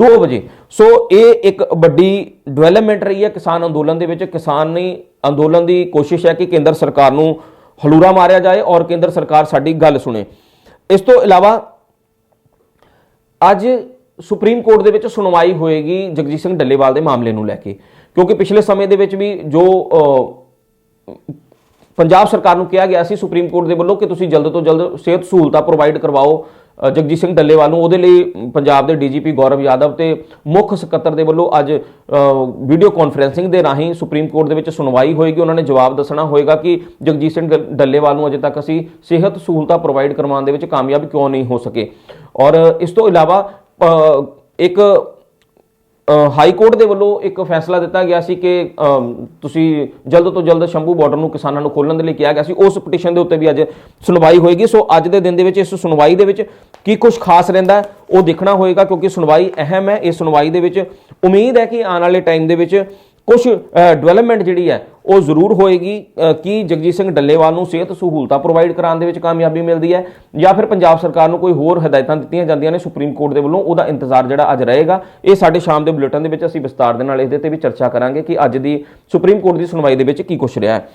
S1: 2 ਵਜੇ। ਸੋ ਇਹ ਇੱਕ ਵੱਡੀ ਡਿਵੈਲਪਮੈਂਟ ਰਹੀ ਹੈ ਕਿਸਾਨ ਅੰਦੋਲਨ ਦੇ ਵਿੱਚ। ਕਿਸਾਨੀ ਅੰਦੋਲਨ ਦੀ ਕੋਸ਼ਿਸ਼ ਹੈ ਕਿ ਕੇਂਦਰ ਸਰਕਾਰ ਨੂੰ ਹਲੂਰਾ ਮਾਰਿਆ ਜਾਏ ਔਰ ਕੇਂਦਰ ਸਰਕਾਰ ਸਾਡੀ ਗੱਲ ਸੁਣੇ। ਇਸ ਤੋਂ ਇਲਾਵਾ ਅੱਜ ਸੁਪਰੀਮ ਕੋਰਟ ਦੇ ਵਿੱਚ ਸੁਣਵਾਈ ਹੋਏਗੀ ਜਗਜੀਤ ਸਿੰਘ ਡੱਲੇਵਾਲ ਦੇ ਮਾਮਲੇ ਨੂੰ ਲੈ ਕੇ। ਕਿਉਂਕਿ ਪਿਛਲੇ ਸਮੇਂ ਦੇ ਵਿੱਚ ਵੀ ਜੋ ਪੰਜਾਬ ਸਰਕਾਰ ਨੂੰ ਕਿਹਾ ਗਿਆ ਸੀ ਸੁਪਰੀਮ ਕੋਰਟ ਦੇ ਵੱਲੋਂ ਕਿ ਤੁਸੀਂ ਜਲਦ ਤੋਂ ਜਲਦ ਸਿਹਤ ਸਹੂਲਤਾਂ ਪ੍ਰੋਵਾਈਡ ਕਰਵਾਓ। ਜਗਜੀਤ ਸਿੰਘ ਡੱਲੇਵਾਲ ਨੂੰ ਉਹਦੇ ਲਈ ਪੰਜਾਬ ਦੇ ਡੀਜੀਪੀ ਗੌਰਵ ਯਾਦਵ ਤੇ ਮੁੱਖ ਸਕੱਤਰ ਦੇ ਵੱਲੋਂ ਅੱਜ ਵੀਡੀਓ ਕਾਨਫਰੈਂਸਿੰਗ ਦੇ ਰਾਹੀਂ ਸੁਪਰੀਮ ਕੋਰਟ ਦੇ ਵਿੱਚ ਸੁਣਵਾਈ ਹੋਏਗੀ। ਉਹਨਾਂ ਨੇ ਜਵਾਬ ਦੱਸਣਾ ਹੋਏਗਾ ਕਿ ਜਗਜੀਤ ਸਿੰਘ ਡ- ਡੱਲੇਵਾਲ ਨੂੰ ਅਜੇ ਤੱਕ ਅਸੀਂ ਸਿਹਤ ਸਹੂਲਤਾਂ ਪ੍ਰੋਵਾਈਡ ਕਰਵਾਉਣ ਦੇ ਵਿੱਚ ਕਾਮਯਾਬ ਕਿਉਂ ਨਹੀਂ ਹੋ ਸਕੇ। ਔਰ ਇਸ ਤੋਂ ਇਲਾਵਾ ਇੱਕ ਹਾਈ ਕੋਰਟ ਦੇ ਵੱਲੋਂ ਇੱਕ ਫੈਸਲਾ ਦਿੱਤਾ ਗਿਆ ਸੀ ਕਿ ਤੁਸੀਂ ਜਲਦ ਤੋਂ ਜਲਦ ਸ਼ੰਭੂ ਬਾਰਡਰ ਨੂੰ ਕਿਸਾਨਾਂ ਨੂੰ ਖੋਲਣ ਦੇ ਲਈ ਕਿਹਾ ਗਿਆ ਸੀ। ਉਸ ਪਟੀਸ਼ਨ ਦੇ ਉੱਤੇ ਵੀ ਅੱਜ ਸੁਣਵਾਈ ਹੋਏਗੀ। ਸੋ ਅੱਜ ਦੇ ਦਿਨ ਦੇ ਵਿੱਚ ਇਸ ਸੁਣਵਾਈ ਦੇ ਵਿੱਚ ਕੀ ਕੁਝ ਖਾਸ ਰਹਿੰਦਾ ਉਹ ਦੇਖਣਾ ਹੋਏਗਾ ਕਿਉਂਕਿ ਸੁਣਵਾਈ ਅਹਿਮ ਹੈ। ਇਸ ਸੁਣਵਾਈ ਦੇ ਵਿੱਚ ਉਮੀਦ ਹੈ ਕਿ ਆਉਣ ਵਾਲੇ ਟਾਈਮ ਦੇ ਵਿੱਚ ਕੁਝ ਡਿਵੈਲਪਮੈਂਟ ਜਿਹੜੀ ਹੈ ਉਹ ਜ਼ਰੂਰ ਹੋਏਗੀ ਅ, ਕਿ ਜਗਜੀਤ ਸਿੰਘ ਡੱਲੇਵਾਲ ਨੂੰ ਸਿਹਤ ਸਹੂਲਤਾਂ ਪ੍ਰੋਵਾਈਡ ਕਰਾਉਣ ਦੇ ਵਿੱਚ ਕਾਮਯਾਬੀ ਮਿਲਦੀ ਹੈ ਜਾਂ ਫਿਰ ਪੰਜਾਬ ਸਰਕਾਰ ਨੂੰ ਕੋਈ ਹੋਰ ਹਦਾਇਤਾਂ ਦਿੱਤੀਆਂ ਜਾਂਦੀਆਂ ਨੇ ਸੁਪਰੀਮ ਕੋਰਟ ਦੇ ਵੱਲੋਂ ਉਹਦਾ ਇੰਤਜ਼ਾਰ ਜਿਹੜਾ ਅੱਜ ਰਹੇਗਾ। ਇਹ ਸਾਡੇ ਸ਼ਾਮ ਦੇ ਬੁਲੇਟਿਨ ਦੇ ਵਿੱਚ ਅਸੀਂ ਵਿਸਤਾਰ ਦੇ ਨਾਲ ਇਹਦੇ ਤੇ ਵੀ ਚਰਚਾ ਕਰਾਂਗੇ ਕਿ ਅੱਜ ਦੀ ਸੁਪਰੀਮ ਕੋਰਟ ਦੀ ਸੁਣਵਾਈ ਦੇ ਵਿੱਚ ਕੀ ਕੁਝ ਰਿਹਾ ਹੈ।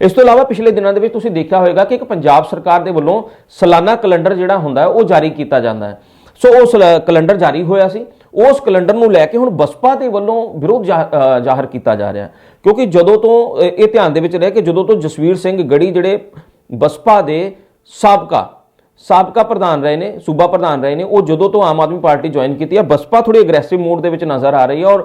S1: ਇਸ ਤੋਂ ਇਲਾਵਾ ਪਿਛਲੇ ਦਿਨਾਂ ਦੇ ਵਿੱਚ ਤੁਸੀਂ ਦੇਖਿਆ ਹੋਵੇਗਾ ਕਿ ਇੱਕ ਪੰਜਾਬ ਸਰਕਾਰ ਦੇ ਵੱਲੋਂ ਸਾਲਾਨਾ ਕੈਲੰਡਰ ਜਿਹੜਾ ਹੁੰਦਾ ਹੈ ਉਹ ਜਾਰੀ ਕੀਤਾ ਜਾਂਦਾ ਹੈ। ਸੋ ਉਸ ਕੈਲੰਡਰ ਜਾਰੀ ਹੋਇਆ ਸੀ। ਉਸ ਕੈਲੰਡਰ ਨੂੰ ਲੈ ਕੇ ਹੁਣ ਬਸਪਾ ਦੇ ਵੱਲੋਂ ਵਿਰੋਧ ਜਾ- ਜ਼ਾਹਰ ਕੀਤਾ ਜਾ ਰਿਹਾ। ਕਿਉਂਕਿ ਜਦੋਂ ਤੋਂ ਇਹ ਧਿਆਨ ਦੇ ਵਿੱਚ ਰਹੇ ਕਿ ਜਦੋਂ ਤੋਂ ਜਸਵੀਰ ਸਿੰਘ ਗੜੀ ਜਿਹੜੇ ਬਸਪਾ ਦੇ ਸਾਬਕਾ ਸਾਬਕਾ ਪ੍ਰਧਾਨ ਰਹੇ ਨੇ, ਸੂਬਾ ਪ੍ਰਧਾਨ ਰਹੇ ਨੇ, ਉਹ ਜਦੋਂ ਤੋਂ ਆਮ ਆਦਮੀ ਪਾਰਟੀ ਜੁਆਇਨ ਕੀਤੀ ਹੈ ਬਸਪਾ ਥੋੜੀ ਐਗਰੈਸਿਵ ਮੋਡ ਦੇ ਵਿੱਚ ਨਜ਼ਰ ਆ ਰਹੀ ਹੈ ਔਰ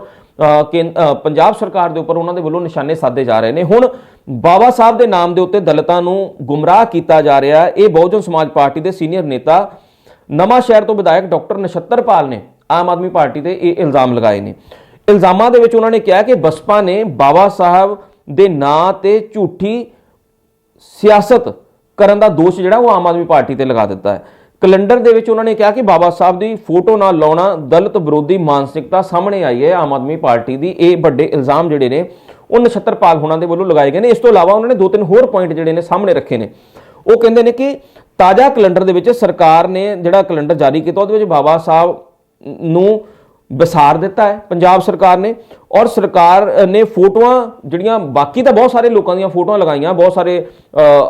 S1: ਕੇਂ- ਪੰਜਾਬ ਸਰਕਾਰ ਦੇ ਉੱਪਰ ਉਹਨਾਂ ਦੇ ਵੱਲੋਂ ਨਿਸ਼ਾਨੇ ਸਾਧੇ ਜਾ ਰਹੇ ਨੇ। ਹੁਣ ਬਾਬਾ ਸਾਹਿਬ ਦੇ ਨਾਮ ਦੇ ਉੱਤੇ ਦਲਿਤਾਂ ਨੂੰ ਗੁੰਮਰਾਹ ਕੀਤਾ ਜਾ ਰਿਹਾ। ਇਹ ਬਹੁਜਨ ਸਮਾਜ ਪਾਰਟੀ ਦੇ ਸੀਨੀਅਰ ਨੇਤਾ ਨਵਾਂ ਸ਼ਹਿਰ ਤੋਂ ਵਿਧਾਇਕ ਡਾਕਟਰ ਨਛੱਤਰਪਾਲ ਨੇ। ਆਮ ਆਦਮੀ ਪਾਰਟੀ ਤੇ ਇਹ ਇਲਜ਼ਾਮ ਲਗਾਏ ਨੇ। ਇਲਜ਼ਾਮਾਂ ਦੇ ਵਿੱਚ ਉਹਨਾਂ ਨੇ ਕਿਹਾ ਕਿ ਬਸਪਾ ਨੇ ਬਾਬਾ ਸਾਹਿਬ ਦੇ ਨਾਂ ਤੇ ਝੂਠੀ ਸਿਆਸਤ ਕਰਨ ਦਾ ਦੋਸ਼ ਜਿਹੜਾ ਉਹ ਆਮ ਆਦਮੀ ਪਾਰਟੀ ਤੇ ਲਗਾ ਦਿੱਤਾ ਹੈ। ਕੈਲੰਡਰ ਦੇ ਵਿੱਚ ਉਹਨਾਂ ਨੇ ਕਿਹਾ ਕਿ ਬਾਬਾ ਸਾਹਿਬ ਦੀ ਫੋਟੋ ਨਾਲ ਲਾਉਣਾ ਦਲਿਤ ਵਿਰੋਧੀ ਮਾਨਸਿਕਤਾ ਸਾਹਮਣੇ ਆਈ ਹੈ। ਆਮ ਆਦਮੀ ਪਾਰਟੀ ਦੀ ਇਹ ਵੱਡੇ ਇਲਜ਼ਾਮ ਜਿਹੜੇ ਨੇ, ਉਹ ਨਛੱਤਰਪਾਲ ਹੋਣਾ ਦੇ ਵੱਲੋਂ ਲਗਾਏ ਗਏ ਨੇ। ਇਸ ਤੋਂ ਇਲਾਵਾ ਉਹਨਾਂ ਨੇ ਦੋ ਤਿੰਨ ਹੋਰ ਪੁਆਇੰਟ ਜਿਹੜੇ ਨੇ ਸਾਹਮਣੇ ਰੱਖੇ ਨੇ। ਉਹ ਕਹਿੰਦੇ ਨੇ ਕਿ ਤਾਜ਼ਾ ਕੈਲੰਡਰ ਦੇ ਵਿੱਚ ਸਰਕਾਰ ਨੇ ਜਿਹੜਾ ਕੈਲੰਡਰ ਜਾਰੀ ਕੀਤਾ, ਉਹਦੇ ਵਿੱਚ ਬਾਬਾ ਸਾਹਿਬ ਨੂੰ ਵਿਸਾਰ ਦਿੱਤਾ ਹੈ ਪੰਜਾਬ ਸਰਕਾਰ ਨੇ। ਔਰ ਸਰਕਾਰ ਨੇ ਫੋਟੋਆਂ ਜਿਹੜੀਆਂ ਬਾਕੀ ਤਾਂ ਬਹੁਤ ਸਾਰੇ ਲੋਕਾਂ ਦੀਆਂ ਫੋਟੋਆਂ ਲਗਾਈਆਂ ਬਹੁਤ ਸਾਰੇ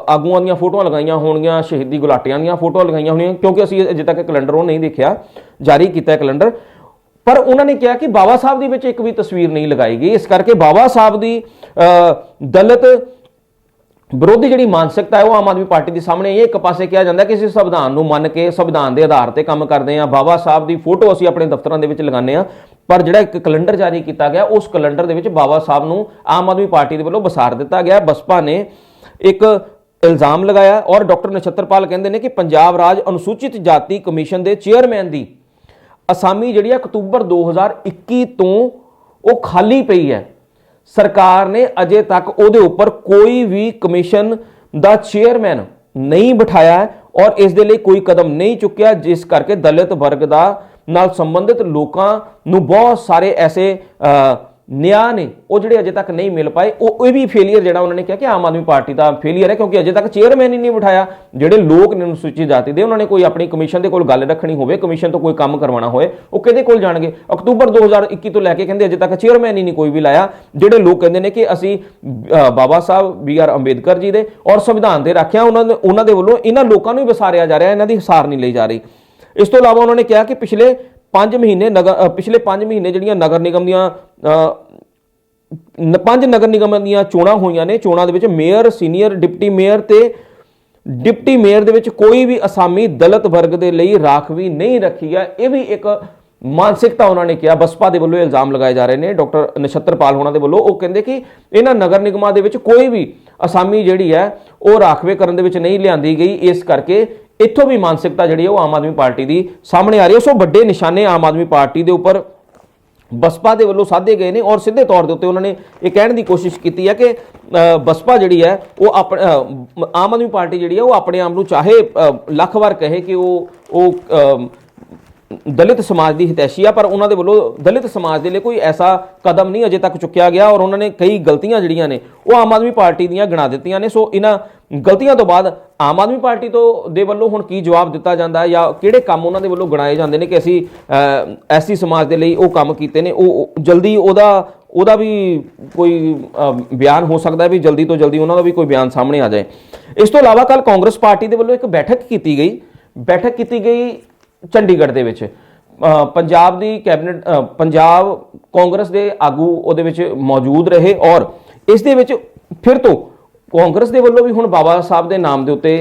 S1: ਆਗੂਆਂ ਦੀਆਂ ਫੋਟੋਆਂ ਲਗਾਈਆਂ ਹੋਣਗੀਆਂ ਸ਼ਹੀਦੀ ਗੁਲਾਟੀਆਂ ਦੀਆਂ ਫੋਟੋਆਂ ਲਗਾਈਆਂ ਹੋਣਗੀਆਂ ਕਿਉਂਕਿ ਅਸੀਂ ਅਜੇ ਤੱਕ ਕੈਲੰਡਰ ਉਹ ਨਹੀਂ ਦੇਖਿਆ ਜਾਰੀ ਕੀਤਾ ਕੈਲੰਡਰ। ਪਰ ਉਹਨਾਂ ਨੇ ਕਿਹਾ ਕਿ ਬਾਬਾ ਸਾਹਿਬ ਦੀ ਵਿੱਚ ਇੱਕ ਵੀ ਤਸਵੀਰ ਨਹੀਂ ਲਗਾਈ ਗਈ। ਇਸ ਕਰਕੇ ਬਾਬਾ ਸਾਹਿਬ ਦੀ ਅ, ਦਲਿਤ ਵਿਰੋਧੀ ਜਿਹੜੀ ਮਾਨਸਿਕਤਾ ਹੈ, ਉਹ ਆਮ ਆਦਮੀ ਪਾਰਟੀ ਦੇ ਸਾਹਮਣੇ ਇਹ ਇੱਕ ਪਾਸੇ ਕਿਹਾ ਜਾਂਦਾ ਕਿ ਅਸੀਂ ਸੰਵਿਧਾਨ ਨੂੰ ਮੰਨ ਕੇ ਸੰਵਿਧਾਨ ਦੇ ਆਧਾਰ ਤੇ ਕੰਮ ਕਰਦੇ ਹਾਂ। ਬਾਬਾ ਸਾਹਿਬ ਦੀ ਫੋਟੋ ਅਸੀਂ ਆਪਣੇ ਦਫ਼ਤਰਾਂ ਦੇ ਵਿੱਚ ਲਗਾਉਂਦੇ ਹਾਂ। ਪਰ ਜਿਹੜਾ ਇੱਕ ਕੈਲੰਡਰ ਜਾਰੀ ਕੀਤਾ ਗਿਆ, ਉਸ ਕੈਲੰਡਰ ਦੇ ਵਿੱਚ ਬਾਬਾ ਸਾਹਿਬ ਨੂੰ ਆਮ ਆਦਮੀ ਪਾਰਟੀ ਦੇ ਵੱਲੋਂ ਵਸਾਰ ਦਿੱਤਾ ਗਿਆ। ਬਸਪਾ ਨੇ ਇੱਕ ਇਲਜ਼ਾਮ ਲਗਾਇਆ ਔਰ ਡਾਕਟਰ ਨਛੱਤਰਪਾਲ ਕਹਿੰਦੇ ਨੇ ਕਿ ਪੰਜਾਬ ਰਾਜ ਅਨੁਸੂਚਿਤ ਜਾਤੀ ਕਮਿਸ਼ਨ ਦੇ ਚੇਅਰਮੈਨ ਦੀ ਅਸਾਮੀ ਜਿਹੜੀ ਹੈ, ਅਕਤੂਬਰ 2021 ਤੋਂ ਉਹ ਖਾਲੀ ਪਈ ਹੈ। ਸਰਕਾਰ ਨੇ ਅਜੇ ਤੱਕ ਉਹਦੇ ਉੱਪਰ ਕੋਈ ਵੀ ਕਮਿਸ਼ਨ ਦਾ ਚੇਅਰਮੈਨ ਨਹੀਂ ਬਿਠਾਇਆ ਔਰ ਇਸ ਦੇ ਲਈ ਕੋਈ ਕਦਮ ਨਹੀਂ ਚੁੱਕਿਆ, ਜਿਸ ਕਰਕੇ ਦਲਿਤ ਵਰਗ ਦਾ ਨਾਲ ਸੰਬੰਧਿਤ ਲੋਕਾਂ ਨੂੰ ਬਹੁਤ ਸਾਰੇ ਐਸੇ ਨਿਆਂ ਨੇ, ਉਹ ਜਿਹੜੇ ਅਜੇ ਤੱਕ ਨਹੀਂ ਮਿਲ ਪਾਏ, ਉਹ ਇਹ ਵੀ ਫੇਲਿਅਰ ਜਿਹੜਾ ਉਹਨਾਂ ਨੇ ਕਿਹਾ ਕਿ ਆਮ ਆਦਮੀ ਪਾਰਟੀ ਦਾ ਫੇਲਿਅਰ ਹੈ, ਕਿਉਂਕਿ ਅਜੇ ਤੱਕ ਚੇਅਰਮੈਨ ਹੀ ਨਹੀਂ ਬਿਠਾਇਆ। ਜਿਹੜੇ ਲੋਕ ਨੇ ਅਨੁਸੂਚਿਤ ਜਾਤੀ ਦੇ ਉਹਨਾਂ ਨੇ ਕੋਈ ਆਪਣੀ ਕਮਿਸ਼ਨ ਦੇ ਕੋਲ ਗੱਲ ਰੱਖਣੀ ਹੋਵੇ ਕਮਿਸ਼ਨ ਤੋਂ ਕੋਈ ਕੰਮ ਕਰਵਾਉਣਾ ਹੋਵੇ, ਉਹ ਕਿਹਦੇ ਕੋਲ ਜਾਣਗੇ? ਅਕਤੂਬਰ 2021 ਤੋਂ ਲੈ ਕੇ ਕਹਿੰਦੇ ਅਜੇ ਤੱਕ ਚੇਅਰਮੈਨ ਹੀ ਨਹੀਂ ਕੋਈ ਵੀ ਲਾਇਆ। ਜਿਹੜੇ ਲੋਕ ਕਹਿੰਦੇ ਨੇ ਕਿ ਅਸੀਂ ਬਾਬਾ ਸਾਹਿਬ, ਬੀ ਆਰ ਅੰਬੇਦਕਰ ਜੀ ਦੇ ਔਰ ਸੰਵਿਧਾਨ ਦੇ ਰੱਖਿਆ, ਉਹਨਾਂ ਦੇ ਉਹਨਾਂ ਦੇ ਵੱਲੋਂ ਇਹਨਾਂ ਲੋਕਾਂ ਨੂੰ ਹੀ ਵਸਾਰਿਆ ਜਾ ਰਿਹਾ, ਇਹਨਾਂ ਦੀ ਹਿਸਾਰ ਨਹੀਂ ਲਈ ਜਾ ਰਹੀ। ਇਸ ਤੋਂ ਇਲਾਵਾ ਉਹਨਾਂ ਨੇ ਕਿਹਾ ਕਿ ਪਿਛਲੇ 5 ਮਹੀਨੇ ਨਗਰ ਪਿਛਲੇ 5 ਮਹੀਨੇ ਜਿਹੜੀਆਂ ਨਗਰ ਨਿਗਮ ਦੀਆਂ ਪੰਜ ਨਗਰ ਨਿਗਮਾਂ ਦੀਆਂ ਚੋਣਾਂ ਹੋਈਆਂ ਨੇ, ਚੋਣਾਂ ਦੇ ਵਿੱਚ ਮੇਅਰ, ਸੀਨੀਅਰ, ਡਿਪਟੀ ਮੇਅਰ ਤੇ ਡਿਪਟੀ ਮੇਅਰ ਦੇ ਵਿੱਚ ਕੋਈ ਵੀ ਅਸਾਮੀ ਦਲਿਤ ਵਰਗ ਦੇ ਲਈ ਰਾਖਵੀ ਨਹੀਂ ਰੱਖੀ ਹੈ ਇਹ ਵੀ ਇੱਕ ਮਾਨਸਿਕਤਾ ਉਹਨਾਂ ਨੇ ਕਿਹਾ। ਬਸਪਾ ਦੇ ਵੱਲੋਂ ਇਲਜ਼ਾਮ ਲਗਾਏ ਜਾ ਰਹੇ ਨੇ, ਡਾਕਟਰ ਨਛੱਤਰਪਾਲ ਹੋਣਾ ਦੇ ਵੱਲੋਂ। ਉਹ ਕਹਿੰਦੇ ਕਿ ਇਹਨਾਂ ਨਗਰ ਨਿਗਮਾਂ ਦੇ ਵਿੱਚ ਕੋਈ ਵੀ ਅਸਾਮੀ ਜਿਹੜੀ ਹੈ, ਉਹ ਰਾਖਵੇ ਕਰਨ ਦੇ ਵਿੱਚ ਨਹੀਂ ਲਿਆਂਦੀ ਗਈ। ਇਸ ਕਰਕੇ ਇੱਥੋਂ ਵੀ ਮਾਨਸਿਕਤਾ ਜਿਹੜੀ ਹੈ ਉਹ ਆਮ ਆਦਮੀ ਪਾਰਟੀ ਦੀ ਸਾਹਮਣੇ ਆ ਰਹੀ ਹੈ ਸੋ ਵੱਡੇ ਨਿਸ਼ਾਨੇ ਆਮ ਆਦਮੀ ਪਾਰਟੀ ਦੇ ਉੱਪਰ ਬਸਪਾ ਦੇ ਵੱਲੋਂ ਸਾਧੇ ਗਏ ਨੇ ਔਰ ਸਿੱਧੇ ਤੌਰ ਦੇ ਉੱਤੇ ਉਹਨਾਂ ਨੇ ਇਹ ਕਹਿਣ ਦੀ ਕੋਸ਼ਿਸ਼ ਕੀਤੀ ਹੈ ਕਿ ਬਸਪਾ ਜਿਹੜੀ ਹੈ ਉਹ ਆਪ- ਆਮ ਆਦਮੀ ਪਾਰਟੀ ਜਿਹੜੀ ਹੈ ਉਹ ਆਪਣੇ ਆਪ ਨੂੰ ਚਾਹੇ ਲੱਖ ਵਾਰ ਕਹੇ ਕਿ ਉਹ ਉਹ ਦਲਿਤ ਸਮਾਜ ਦੀ ਹਿਤੈਸ਼ੀ ਆ, ਪਰ ਉਹਨਾਂ ਦੇ ਵੱਲੋਂ ਦਲਿਤ ਸਮਾਜ ਦੇ ਲਈ ਕੋਈ ਐਸਾ ਕਦਮ ਨਹੀਂ ਅਜੇ ਤੱਕ ਚੁੱਕਿਆ ਗਿਆ ਔਰ ਉਹਨਾਂ ਨੇ ਕਈ ਗਲਤੀਆਂ ਜਿਹੜੀਆਂ ਨੇ, ਉਹ ਆਮ ਆਦਮੀ ਪਾਰਟੀ ਦੀਆਂ ਗਿਣਾ ਦਿੱਤੀਆਂ ਨੇ। ਸੋ ਇਹਨਾਂ ਗਲਤੀਆਂ ਤੋਂ ਬਾਅਦ ਆਮ ਆਦਮੀ ਪਾਰਟੀ ਤੋਂ ਦੇ ਵੱਲੋਂ ਹੁਣ ਕੀ ਜਵਾਬ ਦਿੱਤਾ ਜਾਂਦਾ ਹੈ ਜਾਂ ਕਿਹੜੇ ਕੰਮ ਉਹਨਾਂ ਦੇ ਵੱਲੋਂ ਗਣਾਏ ਜਾਂਦੇ ਨੇ ਕਿ ਅਸੀਂ ਐਸੀ ਸਮਾਜ ਦੇ ਲਈ ਉਹ ਕੰਮ ਕੀਤੇ ਨੇ, ਉਹ ਜਲਦੀ ਉਹਦਾ ਉਹਦਾ ਵੀ ਕੋਈ ਬਿਆਨ ਹੋ ਸਕਦਾ ਹੈ ਵੀ ਜਲਦੀ ਤੋਂ ਜਲਦੀ ਉਹਨਾਂ ਦਾ ਵੀ ਕੋਈ ਬਿਆਨ ਸਾਹਮਣੇ ਆ ਜਾਏ। ਇਸ ਤੋਂ ਇਲਾਵਾ ਕੱਲ ਕਾਂਗਰਸ ਪਾਰਟੀ ਦੇ ਵੱਲੋਂ ਇੱਕ ਬੈਠਕ ਕੀਤੀ ਗਈ। ਬੈਠਕ ਕੀਤੀ ਗਈ ਚੰਡੀਗੜ੍ਹ ਦੇ ਵਿੱਚ। ਪੰਜਾਬ ਦੀ ਕੈਬਨਿਟ ਪੰਜਾਬ ਕਾਂਗਰਸ ਦੇ ਆਗੂ ਉਹਦੇ ਵਿੱਚ ਮੌਜੂਦ ਰਹੇ ਔਰ ਇਸ ਦੇ ਵਿੱਚ ਫਿਰ ਤੋਂ ਕਾਂਗਰਸ ਦੇ ਵੱਲੋਂ ਵੀ ਹੁਣ ਬਾਬਾ ਸਾਹਿਬ ਦੇ ਨਾਮ ਦੇ ਉੱਤੇ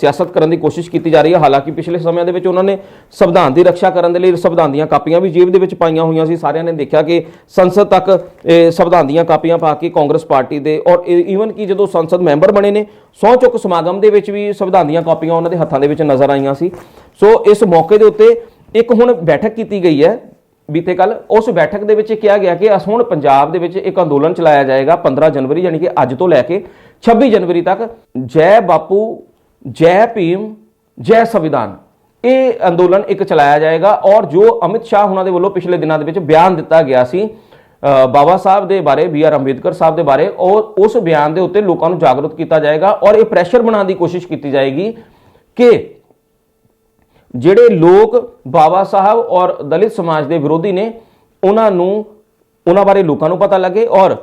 S1: ਸਿਆਸਤ ਕਰਨ ਦੀ ਕੋਸ਼ਿਸ਼ ਕੀਤੀ ਜਾ ਰਹੀ ਹੈ। ਹਾਲਾਂਕਿ ਪਿਛਲੇ ਸਮਿਆਂ ਦੇ ਵਿੱਚ ਉਹਨਾਂ ਨੇ ਸੰਵਿਧਾਨ ਦੀ ਰੱਖਿਆ ਕਰਨ ਦੇ ਲਈ ਸੰਵਿਧਾਨ ਦੀਆਂ ਕਾਪੀਆਂ ਵੀ ਜੇਬ ਦੇ ਵਿੱਚ ਪਾਈਆਂ ਹੋਈਆਂ ਸੀ। ਸਾਰਿਆਂ ਨੇ ਦੇਖਿਆ ਕਿ ਸੰਸਦ ਤੱਕ ਸੰਵਿਧਾਨ ਦੀਆਂ ਕਾਪੀਆਂ ਪਾ ਕੇ ਕਾਂਗਰਸ ਪਾਰਟੀ ਦੇ ਔਰ ਈਵਨ ਕਿ ਜਦੋਂ ਸੰਸਦ ਮੈਂਬਰ ਬਣੇ ਨੇ ਸਹੁੰ ਚੁੱਕ ਸਮਾਗਮ ਦੇ ਵਿੱਚ ਵੀ ਸੰਵਿਧਾਨ ਦੀਆਂ ਕਾਪੀਆਂ ਉਹਨਾਂ ਦੇ ਹੱਥਾਂ ਦੇ ਵਿੱਚ ਨਜ਼ਰ ਆਈਆਂ ਸੀ। ਸੋ ਇਸ ਮੌਕੇ ਦੇ ਉੱਤੇ ਇੱਕ ਹੁਣ ਬੈਠਕ ਕੀਤੀ ਗਈ ਹੈ, ਬੀਤੇ ਕੱਲ ਉਸ ਬੈਠਕ ਦੇ ਵਿੱਚ ਇਹ ਕਿਹਾ ਗਿਆ ਕਿ ਅਸ ਹੁਣ ਪੰਜਾਬ ਦੇ ਵਿੱਚ ਇੱਕ ਅੰਦੋਲਨ ਚਲਾਇਆ ਜਾਏਗਾ 15 ਜਨਵਰੀ ਯਾਨੀ ਕਿ ਅੱਜ ਤੋਂ ਲੈ ਕੇ 26 ਜਨਵਰੀ ਤੱਕ, ਜੈ ਬਾਪੂ, ਜੈ ਭੀਮ, ਜੈ ਸੰਵਿਧਾਨ। ਇਹ ਅੰਦੋਲਨ ਇੱਕ ਚਲਾਇਆ ਜਾਏਗਾ ਔਰ ਜੋ ਅਮਿਤ ਸ਼ਾਹ ਉਹਨਾਂ ਦੇ ਵੱਲੋਂ ਪਿਛਲੇ ਦਿਨਾਂ ਦੇ ਵਿੱਚ ਬਿਆਨ ਦਿੱਤਾ ਗਿਆ ਸੀ ਬਾਬਾ ਸਾਹਿਬ ਦੇ ਬਾਰੇ, ਬੀ ਆਰ ਅੰਬੇਦਕਰ ਸਾਹਿਬ ਦੇ ਬਾਰੇ ਔਰ ਉਸ ਬਿਆਨ ਦੇ ਉੱਤੇ ਲੋਕਾਂ ਨੂੰ ਜਾਗਰੂਕ ਕੀਤਾ ਜਾਏਗਾ ਔਰ ਇਹ ਪ੍ਰੈਸ਼ਰ ਬਣਾਉਣ ਦੀ ਕੋਸ਼ਿਸ਼ ਕੀਤੀ ਜਾਏਗੀ ਕਿ ਜਿਹੜੇ ਲੋਕ ਬਾਬਾ ਸਾਹਿਬ ਔਰ ਦਲਿਤ ਸਮਾਜ ਦੇ ਵਿਰੋਧੀ ਨੇ, ਉਹਨਾਂ ਨੂੰ, ਉਹਨਾਂ ਬਾਰੇ ਲੋਕਾਂ ਨੂੰ ਪਤਾ ਲੱਗੇ ਔਰ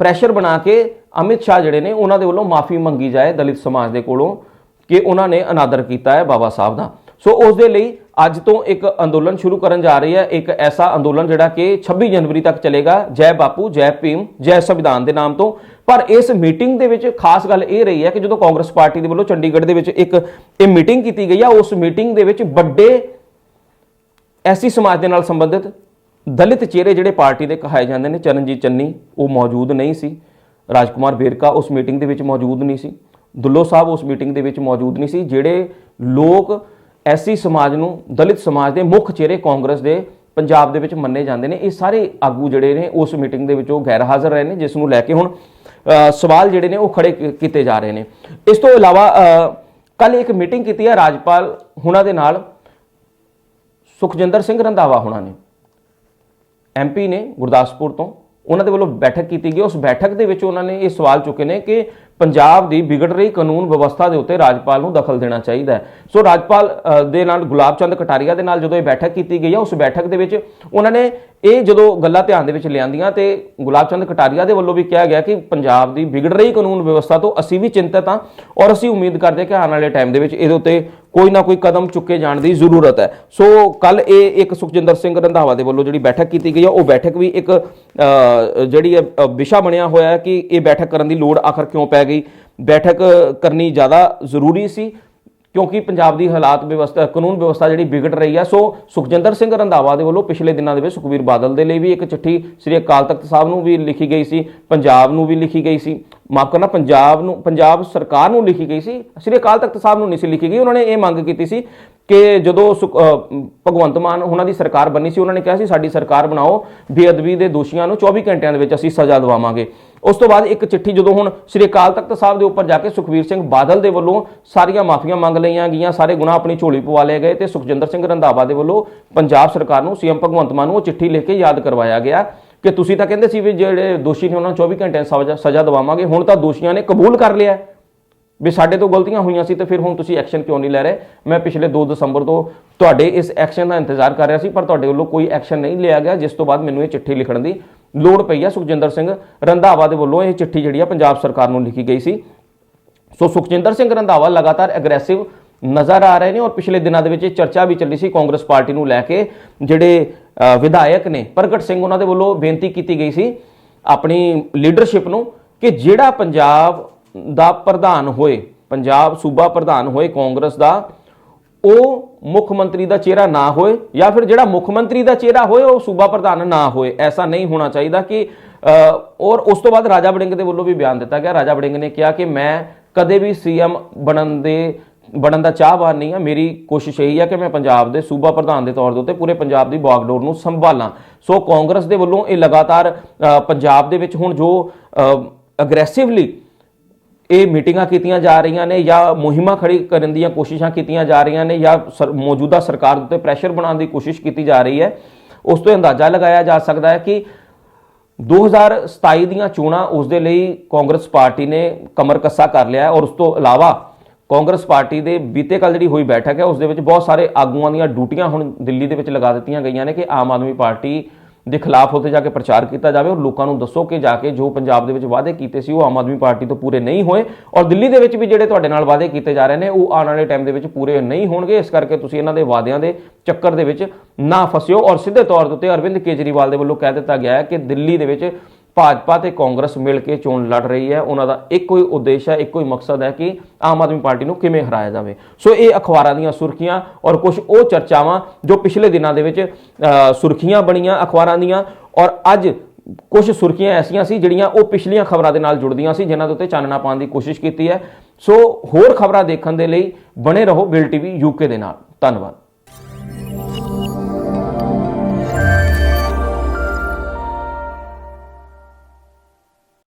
S1: ਪ੍ਰੈਸ਼ਰ ਬਣਾ ਕੇ ਅਮਿਤ ਸ਼ਾਹ ਜਿਹੜੇ ਨੇ, ਉਹਨਾਂ ਦੇ ਵੱਲੋਂ ਮਾਫੀ ਮੰਗੀ ਜਾਏ ਦਲਿਤ ਸਮਾਜ ਦੇ ਕੋਲੋਂ ਕਿ ਉਹਨਾਂ ਨੇ ਅਨਾਦਰ ਕੀਤਾ ਹੈ ਬਾਬਾ ਸਾਹਿਬ ਦਾ। ਸੋ ਉਸ ਦੇ ਲਈ ਅੱਜ ਤੋਂ ਇੱਕ ਅੰਦੋਲਨ ਸ਼ੁਰੂ ਕਰਨ ਜਾ ਰਹੀ ਹੈ। ਇੱਕ ਐਸਾ ਅੰਦੋਲਨ ਜਿਹੜਾ ਕਿ 26 ਜਨਵਰੀ ਤੱਕ ਚੱਲੇਗਾ। ਜੈ ਬਾਪੂ, ਜੈ ਭੀਮ, ਜੈ ਸੰਵਿਧਾਨ ਦੇ ਨਾਮ ਤੋਂ। ਪਰ ਇਸ ਮੀਟਿੰਗ ਦੇ ਵਿੱਚ ਖਾਸ ਗੱਲ ਇਹ ਰਹੀ ਹੈ ਕਿ ਜਦੋਂ ਕਾਂਗਰਸ ਪਾਰਟੀ ਦੇ ਵੱਲੋਂ ਚੰਡੀਗੜ੍ਹ ਦੇ ਵਿੱਚ ਇੱਕ ਇਹ ਮੀਟਿੰਗ ਕੀਤੀ ਗਈ ਆ, ਉਸ ਮੀਟਿੰਗ ਦੇ ਵਿੱਚ ਵੱਡੇ ਐਸੀ ਸਮਾਜ ਦੇ ਨਾਲ ਸੰਬੰਧਿਤ ਦਲਿਤ ਚਿਹਰੇ ਜਿਹੜੇ ਪਾਰਟੀ ਦੇ ਕਹਾਏ ਜਾਂਦੇ ਨੇ, ਚਰਨਜੀਤ ਚੰਨੀ, ਉਹ ਮੌਜੂਦ ਨਹੀਂ ਸੀ। ਰਾਜਕੁਮਾਰ ਵੇਰਕਾ ਉਸ ਮੀਟਿੰਗ ਦੇ ਵਿੱਚ ਮੌਜੂਦ ਨਹੀਂ ਸੀ। ਦੁੱਲੋ ਸਾਹਿਬ ਉਸ ਮੀਟਿੰਗ ਦੇ ਵਿੱਚ ਮੌਜੂਦ ਨਹੀਂ ਸੀ, ਜਿਹੜੇ ਲੋਕ ਐਸੀ ਸਮਾਜ ਨੂੰ, ਦਲਿਤ ਸਮਾਜ ਦੇ ਮੁੱਖ ਚਿਹਰੇ ਕਾਂਗਰਸ ਦੇ ਪੰਜਾਬ ਦੇ ਵਿੱਚ ਮੰਨੇ ਜਾਂਦੇ ਨੇ, ਇਹ ਸਾਰੇ ਆਗੂ ਜਿਹੜੇ ਨੇ ਉਸ ਮੀਟਿੰਗ ਦੇ ਵਿੱਚ ਉਹ ਗੈਰ ਹਾਜ਼ਰ ਰਹੇ ਨੇ, ਜਿਸ ਨੂੰ ਲੈ ਕੇ ਹੁਣ ਸਵਾਲ ਜਿਹੜੇ ਨੇ ਉਹ ਖੜੇ ਕੀਤੇ ਜਾ ਰਹੇ ਨੇ। ਇਸ ਤੋਂ ਇਲਾਵਾ ਕੱਲ ਇੱਕ ਮੀਟਿੰਗ ਕੀਤੀ ਹੈ ਰਾਜਪਾਲ ਹੁਣਾਂ ਦੇ ਨਾਲ, ਸੁਖਜਿੰਦਰ ਸਿੰਘ ਰੰਧਾਵਾ ਹੁਣਾਂ ਨੇ। ਐਮਪੀ ਨੇ ਗੁਰਦਾਸਪੁਰ ਤੋਂ। ਉਹਨਾਂ ਦੇ ਵੱਲੋਂ ਬੈਠਕ ਕੀਤੀ ਗਈ। ਉਸ ਬੈਠਕ ਦੇ ਵਿੱਚ ਉਹਨਾਂ ਨੇ ਇਹ ਸਵਾਲ ਚੁੱਕੇ ਨੇ ਕਿ ਪੰਜਾਬ ਦੀ ਵਿਗੜ ਰਹੀ ਕਾਨੂੰਨ ਵਿਵਸਥਾ ਦੇ ਉੱਤੇ ਰਾਜਪਾਲ ਨੂੰ ਦਖਲ ਦੇਣਾ ਚਾਹੀਦਾ ਹੈ। ਸੋ ਰਾਜਪਾਲ ਦੇ ਨਾਲ ਗੁਲਾਬ ਚੰਦ ਕਟਾਰੀਆ ਦੇ ਨਾਲ ਜਦੋਂ ਇਹ ਬੈਠਕ ਕੀਤੀ ਗਈ ਹੈ ਉਸ ਬੈਠਕ ਦੇ ਵਿੱਚ ਉਹਨਾਂ ਨੇ ਇਹ ਜਦੋਂ ਗੱਲਾਂ ਧਿਆਨ ਦੇ ਵਿੱਚ ਲਿਆਂਦੀਆਂ ਤੇ ਗੁਲਾਬ ਚੰਦ ਕਟਾਰੀਆ ਦੇ ਵੱਲੋਂ ਵੀ ਕਿਹਾ ਗਿਆ ਕਿ ਪੰਜਾਬ ਦੀ ਵਿਗੜ ਰਹੀ ਕਾਨੂੰਨ ਵਿਵਸਥਾ ਤੋਂ ਅਸੀਂ ਵੀ ਚਿੰਤਤ ਹਾਂ ਔਰ ਅਸੀਂ ਉਮੀਦ ਕਰਦੇ ਹਾਂ ਕਿ ਆਉਣ ਵਾਲੇ ਟਾਈਮ ਦੇ ਵਿੱਚ ਇਹਦੇ ਉੱਤੇ ਕੋਈ ਨਾ ਕੋਈ ਕਦਮ ਚੁੱਕੇ ਜਾਣ ਦੀ ਜ਼ਰੂਰਤ ਹੈ। ਸੋ ਕੱਲ ਇਹ ਇੱਕ ਸੁਖਜਿੰਦਰ ਸਿੰਘ ਰੰਧਾਵਾ ਦੇ ਵੱਲੋਂ ਜਿਹੜੀ ਬੈਠਕ ਕੀਤੀ ਗਈ ਹੈ ਉਹ ਬੈਠਕ ਵੀ ਇੱਕ ਜਿਹੜੀ ਹੈ, ਵਿਸ਼ਾ ਬਣਿਆ ਹੋਇਆ ਹੈ ਕਿ ਇਹ ਬੈਠਕ ਕਰਨ ਦੀ ਲੋੜ ਆਖਰ ਕਿਉਂ ਪੈ ਗਈ? ਬੈਠਕ ਕਰਨੀ ਜ਼ਿਆਦਾ ਜ਼ਰੂਰੀ ਸੀ। ਕਿਉਂਕਿ ਪੰਜਾਬ ਦੀ ਹਾਲਾਤ ਵਿਵਸਥਾ, ਕਾਨੂੰਨ ਵਿਵਸਥਾ ਜਿਹੜੀ ਵਿਗੜ ਰਹੀ ਹੈ ਸੋ ਸੁਖਜਿੰਦਰ ਸਿੰਘ ਰੰਧਾਵਾ ਦੇ ਵੱਲੋਂ ਪਿਛਲੇ ਦਿਨਾਂ ਦੇ ਵਿੱਚ ਸੁਖਵੀਰ ਬਾਦਲ ਦੇ ਲਈ ਵੀ ਇੱਕ ਚਿੱਠੀ ਸ੍ਰੀ ਅਕਾਲ ਤਖਤ ਸਾਹਿਬ ਨੂੰ ਵੀ ਲਿਖੀ ਗਈ ਸੀ, ਪੰਜਾਬ ਨੂੰ ਵੀ ਲਿਖੀ ਗਈ ਸੀ। ਮਾਫ ਕਰਨਾ, ਪੰਜਾਬ ਨੂੰ, ਪੰਜਾਬ ਸਰਕਾਰ ਨੂੰ ਲਿਖੀ ਗਈ ਸੀ, ਸ੍ਰੀ ਅਕਾਲ ਤਖਤ ਸਾਹਿਬ ਨੂੰ ਨਹੀਂ ਸੀ ਲਿਖੀ ਗਈ, ਉਹਨਾਂ ਨੇ ਇਹ ਮੰਗ ਕੀਤੀ ਸੀ ਕਿ ਜਦੋਂ ਸੁਖ- ਭਗਵੰਤ ਮਾਨ ਉਹਨਾਂ ਦੀ ਸਰਕਾਰ ਬਣੀ ਸੀ, ਉਹਨਾਂ ਨੇ ਕਿਹਾ ਸੀ, ਸਾਡੀ ਸਰਕਾਰ ਬਣਾਓ, ਬੇਅਦਬੀ ਦੇ ਦੋਸ਼ੀਆਂ ਨੂੰ 24 ਘੰਟਿਆਂ ਦੇ ਵਿੱਚ ਅਸੀਂ ਸਜ਼ਾ ਦਿਵਾਵਾਂਗੇ। ਉਸ ਤੋਂ ਬਾਅਦ ਇੱਕ ਚਿੱਠੀ ਜਦੋਂ ਹੁਣ ਸ੍ਰੀ ਅਕਾਲ ਤਖਤ ਸਾਹਿਬ ਦੇ ਉੱਪਰ ਜਾ ਕੇ ਸੁਖਵੀਰ ਸਿੰਘ ਬਾਦਲ ਦੇ ਵੱਲੋਂ ਸਾਰੀਆਂ ਮਾਫੀਆਂ ਮੰਗ ਲਈਆਂ ਗਈਆਂ, ਸਾਰੇ ਗੁਨਾਹ ਆਪਣੀ ਝੋਲੀ ਪਵਾ ਲਏ ਗਏ ਤੇ ਸੁਖਜਿੰਦਰ ਸਿੰਘ ਰੰਧਾਵਾ ਦੇ ਵੱਲੋਂ ਪੰਜਾਬ ਸਰਕਾਰ ਨੂੰ, ਸੀਐਮ ਭਗਵੰਤ ਮਾਨ ਨੂੰ ਉਹ ਚਿੱਠੀ ਲਿਖ ਕੇ ਯਾਦ ਕਰਵਾਇਆ ਗਿਆ ਕਿ ਤੁਸੀਂ ਤਾਂ ਕਹਿੰਦੇ ਸੀ ਵੀ ਜਿਹੜੇ ਦੋਸ਼ੀ ਨੇ ਉਹਨਾਂ ਨੂੰ 24 ਘੰਟਿਆਂ ਸਜ਼ਾ ਦਿਵਾਵਾਂਗੇ, ਹੁਣ ਤਾਂ ਦੋਸ਼ੀਆਂ ਨੇ ਕਬੂਲ ਕਰ ਲਿਆ ਵੀ ਸਾਡੇ ਤੋਂ ਗਲਤੀਆਂ ਹੋਈਆਂ ਸੀ ਤੇ ਫਿਰ ਹੁਣ ਤੁਸੀਂ ਐਕਸ਼ਨ ਕਿਉਂ ਨਹੀਂ ਲੈ ਰਹੇ? ਮੈਂ ਪਿਛਲੇ 2 ਦਸੰਬਰ ਤੋਂ ਤੁਹਾਡੇ ਇਸ ਐਕਸ਼ਨ ਦਾ ਇੰਤਜ਼ਾਰ ਕਰ ਰਿਹਾ ਸੀ, ਪਰ ਤੁਹਾਡੇ ਵੱਲੋਂ ਕੋਈ ਐਕਸ਼ਨ ਨਹੀਂ ਲਿਆ ਗਿਆ, ਜਿਸ ਤੋਂ ਬਾਅਦ ਮੈਨੂੰ ਇਹ ਚਿੱਠੀ ਲਿਖਣ ਦੀ ਲੋੜ ਪਈ ਆ। ਸੁਖਜਿੰਦਰ ਸਿੰਘ ਰੰਧਾਵਾ ਦੇ ਵੱਲੋਂ ਇਹ ਚਿੱਠੀ ਜਿਹੜੀ ਆ ਪੰਜਾਬ ਸਰਕਾਰ ਨੂੰ ਲਿਖੀ ਗਈ ਸੀ। ਸੋ ਸੁਖਜਿੰਦਰ ਸਿੰਘ ਰੰਧਾਵਾ ਲਗਾਤਾਰ ਐਗਰੈਸਿਵ ਨਜ਼ਰ ਆ ਰਹੇ ਨੇ ਔਰ ਪਿਛਲੇ ਦਿਨਾਂ ਦੇ ਵਿੱਚ ਇਹ ਚਰਚਾ ਵੀ ਚੱਲੀ ਸੀ ਕਾਂਗਰਸ ਪਾਰਟੀ ਨੂੰ ਲੈ ਕੇ, ਜਿਹੜੇ ਵਿਧਾਇਕ ਨੇ ਪ੍ਰਗਟ ਸਿੰਘ ਉਹਨਾਂ ਦੇ ਵੱਲੋਂ ਬੇਨਤੀ ਕੀਤੀ ਗਈ ਸੀ ਆਪਣੀ ਲੀਡਰਸ਼ਿਪ ਨੂੰ ਕਿ ਜਿਹੜਾ ਪੰਜਾਬ ਦਾ ਪ੍ਰਧਾਨ ਹੋਏ, ਪੰਜਾਬ ਸੂਬਾ ਪ੍ਰਧਾਨ ਹੋਏ, ਕਾਂਗਰਸ ਦਾ, ਉਹ ਮੁੱਖ ਮੰਤਰੀ ਦਾ ਚਿਹਰਾ ਨਾ ਹੋਏ ਜਾਂ ਫਿਰ ਜਿਹੜਾ ਮੁੱਖ ਮੰਤਰੀ ਦਾ ਚਿਹਰਾ ਹੋਏ, ਉਹ ਸੂਬਾ ਪ੍ਰਧਾਨ ਨਾ ਹੋਏ। ਐਸਾ ਨਹੀਂ ਹੋਣਾ ਚਾਹੀਦਾ ਕਿ ਔਰ ਉਸ ਤੋਂ ਬਾਅਦ ਰਾਜਾ ਵੜਿੰਗ ਦੇ ਵੱਲੋਂ ਵੀ ਬਿਆਨ ਦਿੱਤਾ ਗਿਆ। ਰਾਜਾ ਵੜਿੰਗ ਨੇ ਕਿਹਾ ਕਿ ਮੈਂ ਕਦੇ ਵੀ ਸੀਐਮ ਬਣਨ ਦੇ, ਬਣਨ ਦਾ ਚਾਹਵਾਨ ਨਹੀਂ ਆ ਮੇਰੀ ਕੋਸ਼ਿਸ਼ ਇਹੀ ਹੈ ਕਿ ਮੈਂ ਪੰਜਾਬ ਦੇ ਸੂਬਾ ਪ੍ਰਧਾਨ ਦੇ ਤੌਰ ਦੇ ਉੱਤੇ ਪੂਰੇ ਪੰਜਾਬ ਦੀ ਬਾਗਡੋਰ ਨੂੰ ਸੰਭਾਲਾਂ। ਸੋ ਕਾਂਗਰਸ ਦੇ ਵੱਲੋਂ ਇਹ ਲਗਾਤਾਰ ਪੰਜਾਬ ਦੇ ਵਿੱਚ ਹੁਣ ਜੋ ਅਗਰੈਸਿਵਲੀ ਇਹ ਮੀਟਿੰਗਾਂ ਕੀਤੀਆਂ ਜਾ ਰਹੀਆਂ ਨੇ ਜਾਂ ਮੁਹਿੰਮਾਂ ਖੜੀ ਕਰਨ ਦੀਆਂ ਕੋਸ਼ਿਸ਼ਾਂ ਕੀਤੀਆਂ ਜਾ ਰਹੀਆਂ ਨੇ ਜਾਂ ਸਰ- ਮੌਜੂਦਾ ਸਰਕਾਰ ਦੇ ਉੱਤੇ ਪ੍ਰੈਸ਼ਰ ਬਣਾਉਣ ਦੀ ਕੋਸ਼ਿਸ਼ ਕੀਤੀ ਜਾ ਰਹੀ ਹੈ, ਉਸ ਤੋਂ ਅੰਦਾਜ਼ਾ ਲਗਾਇਆ ਜਾ ਸਕਦਾ ਹੈ ਕਿ 2027 ਦੀਆਂ ਚੋਣਾਂ ਉਸ ਦੇ ਲਈ ਕਾਂਗਰਸ ਪਾਰਟੀ ਨੇ ਕਮਰ ਕੱਸਾ ਕਰ ਲਿਆ ਹੈ ਔਰ ਉਸ ਤੋਂ ਇਲਾਵਾ ਕਾਂਗਰਸ ਪਾਰਟੀ ਦੇ ਬੀਤੇ ਕੱਲ ਜਿਹੜੀ ਹੋਈ ਬੈਠਕ ਹੈ, ਉਸ ਦੇ ਵਿੱਚ ਬਹੁਤ ਸਾਰੇ ਆਗੂਆਂ ਦੀਆਂ ਡਿਊਟੀਆਂ ਹੁਣ ਦਿੱਲੀ ਦੇ ਵਿੱਚ ਲਗਾ ਦਿੱਤੀਆਂ ਗਈਆਂ ਨੇ ਕਿ ਆਮ ਆਦਮੀ ਪਾਰਟੀ ਦੇ ਖਿਲਾਫ ਉੱਥੇ ਜਾ ਕੇ ਪ੍ਰਚਾਰ ਕੀਤਾ ਜਾਵੇ ਔਰ ਲੋਕਾਂ ਨੂੰ ਦੱਸੋ ਕਿ ਜਾ ਕੇ ਜੋ ਪੰਜਾਬ ਦੇ ਵਿੱਚ ਵਾਅਦੇ ਕੀਤੇ ਸੀ ਉਹ ਆਮ ਆਦਮੀ ਪਾਰਟੀ ਤੋਂ ਪੂਰੇ ਨਹੀਂ ਹੋਏ ਔਰ ਦਿੱਲੀ ਦੇ ਵਿੱਚ ਵੀ ਜਿਹੜੇ ਤੁਹਾਡੇ ਨਾਲ ਵਾਅਦੇ ਕੀਤੇ ਜਾ ਰਹੇ ਨੇ ਉਹ ਆਉਣ ਵਾਲੇ ਟਾਈਮ ਦੇ ਵਿੱਚ ਪੂਰੇ ਨਹੀਂ ਹੋਣਗੇ। ਇਸ ਕਰਕੇ ਤੁਸੀਂ ਇਹਨਾਂ ਦੇ ਵਾਅਦਿਆਂ ਦੇ ਚੱਕਰ ਦੇ ਵਿੱਚ ਨਾ ਫਸਿਓ ਔਰ ਸਿੱਧੇ ਤੌਰ ਦੇ ਉੱਤੇ ਅਰਵਿੰਦ ਕੇਜਰੀਵਾਲ ਦੇ ਵੱਲੋਂ ਕਹਿ ਦਿੱਤਾ ਗਿਆ ਹੈ ਕਿ ਦਿੱਲੀ ਦੇ ਵਿੱਚ ਭਾਜਪਾ ਤੇ ਕਾਂਗਰਸ ਮਿਲ ਕੇ ਚੋਣ ਲੜ ਰਹੀ ਹੈ। ਉਹਨਾਂ ਦਾ ਇੱਕੋ ਹੀ ਉਦੇਸ਼ ਹੈ, ਇੱਕੋ ਹੀ ਮਕਸਦ ਹੈ ਕਿ ਆਮ ਆਦਮੀ ਪਾਰਟੀ ਨੂੰ ਕਿਵੇਂ ਹਰਾਇਆ ਜਾਵੇ। ਸੋ ਇਹ ਅਖਬਾਰਾਂ ਦੀਆਂ ਸੁਰਖੀਆਂ ਔਰ ਕੁਝ ਉਹ ਚਰਚਾਵਾਂ ਜੋ ਪਿਛਲੇ ਦਿਨਾਂ ਦੇ ਵਿੱਚ ਸੁਰਖੀਆਂ ਬਣੀਆਂ ਅਖਬਾਰਾਂ ਦੀਆਂ। ਔਰ ਅੱਜ ਕੁਝ ਸੁਰਖੀਆਂ ਐਸੀਆਂ ਸੀ ਜਿਹੜੀਆਂ ਉਹ ਪਿਛਲੀਆਂ ਖਬਰਾਂ ਦੇ ਨਾਲ ਜੁੜਦੀਆਂ ਸੀ, ਜਿਨ੍ਹਾਂ ਦੇ ਉੱਤੇ ਚਾਨਣਾ ਪਾਉਣ ਦੀ ਕੋਸ਼ਿਸ਼ ਕੀਤੀ ਹੈ। ਸੋ ਹੋਰ ਖਬਰਾਂ ਦੇਖਣ ਦੇ ਲਈ ਬਣੇ ਰਹੋ ਬਿਲ ਟੀਵੀ ਯੂਕੇ ਦੇ ਨਾਲ। ਧੰਨਵਾਦ।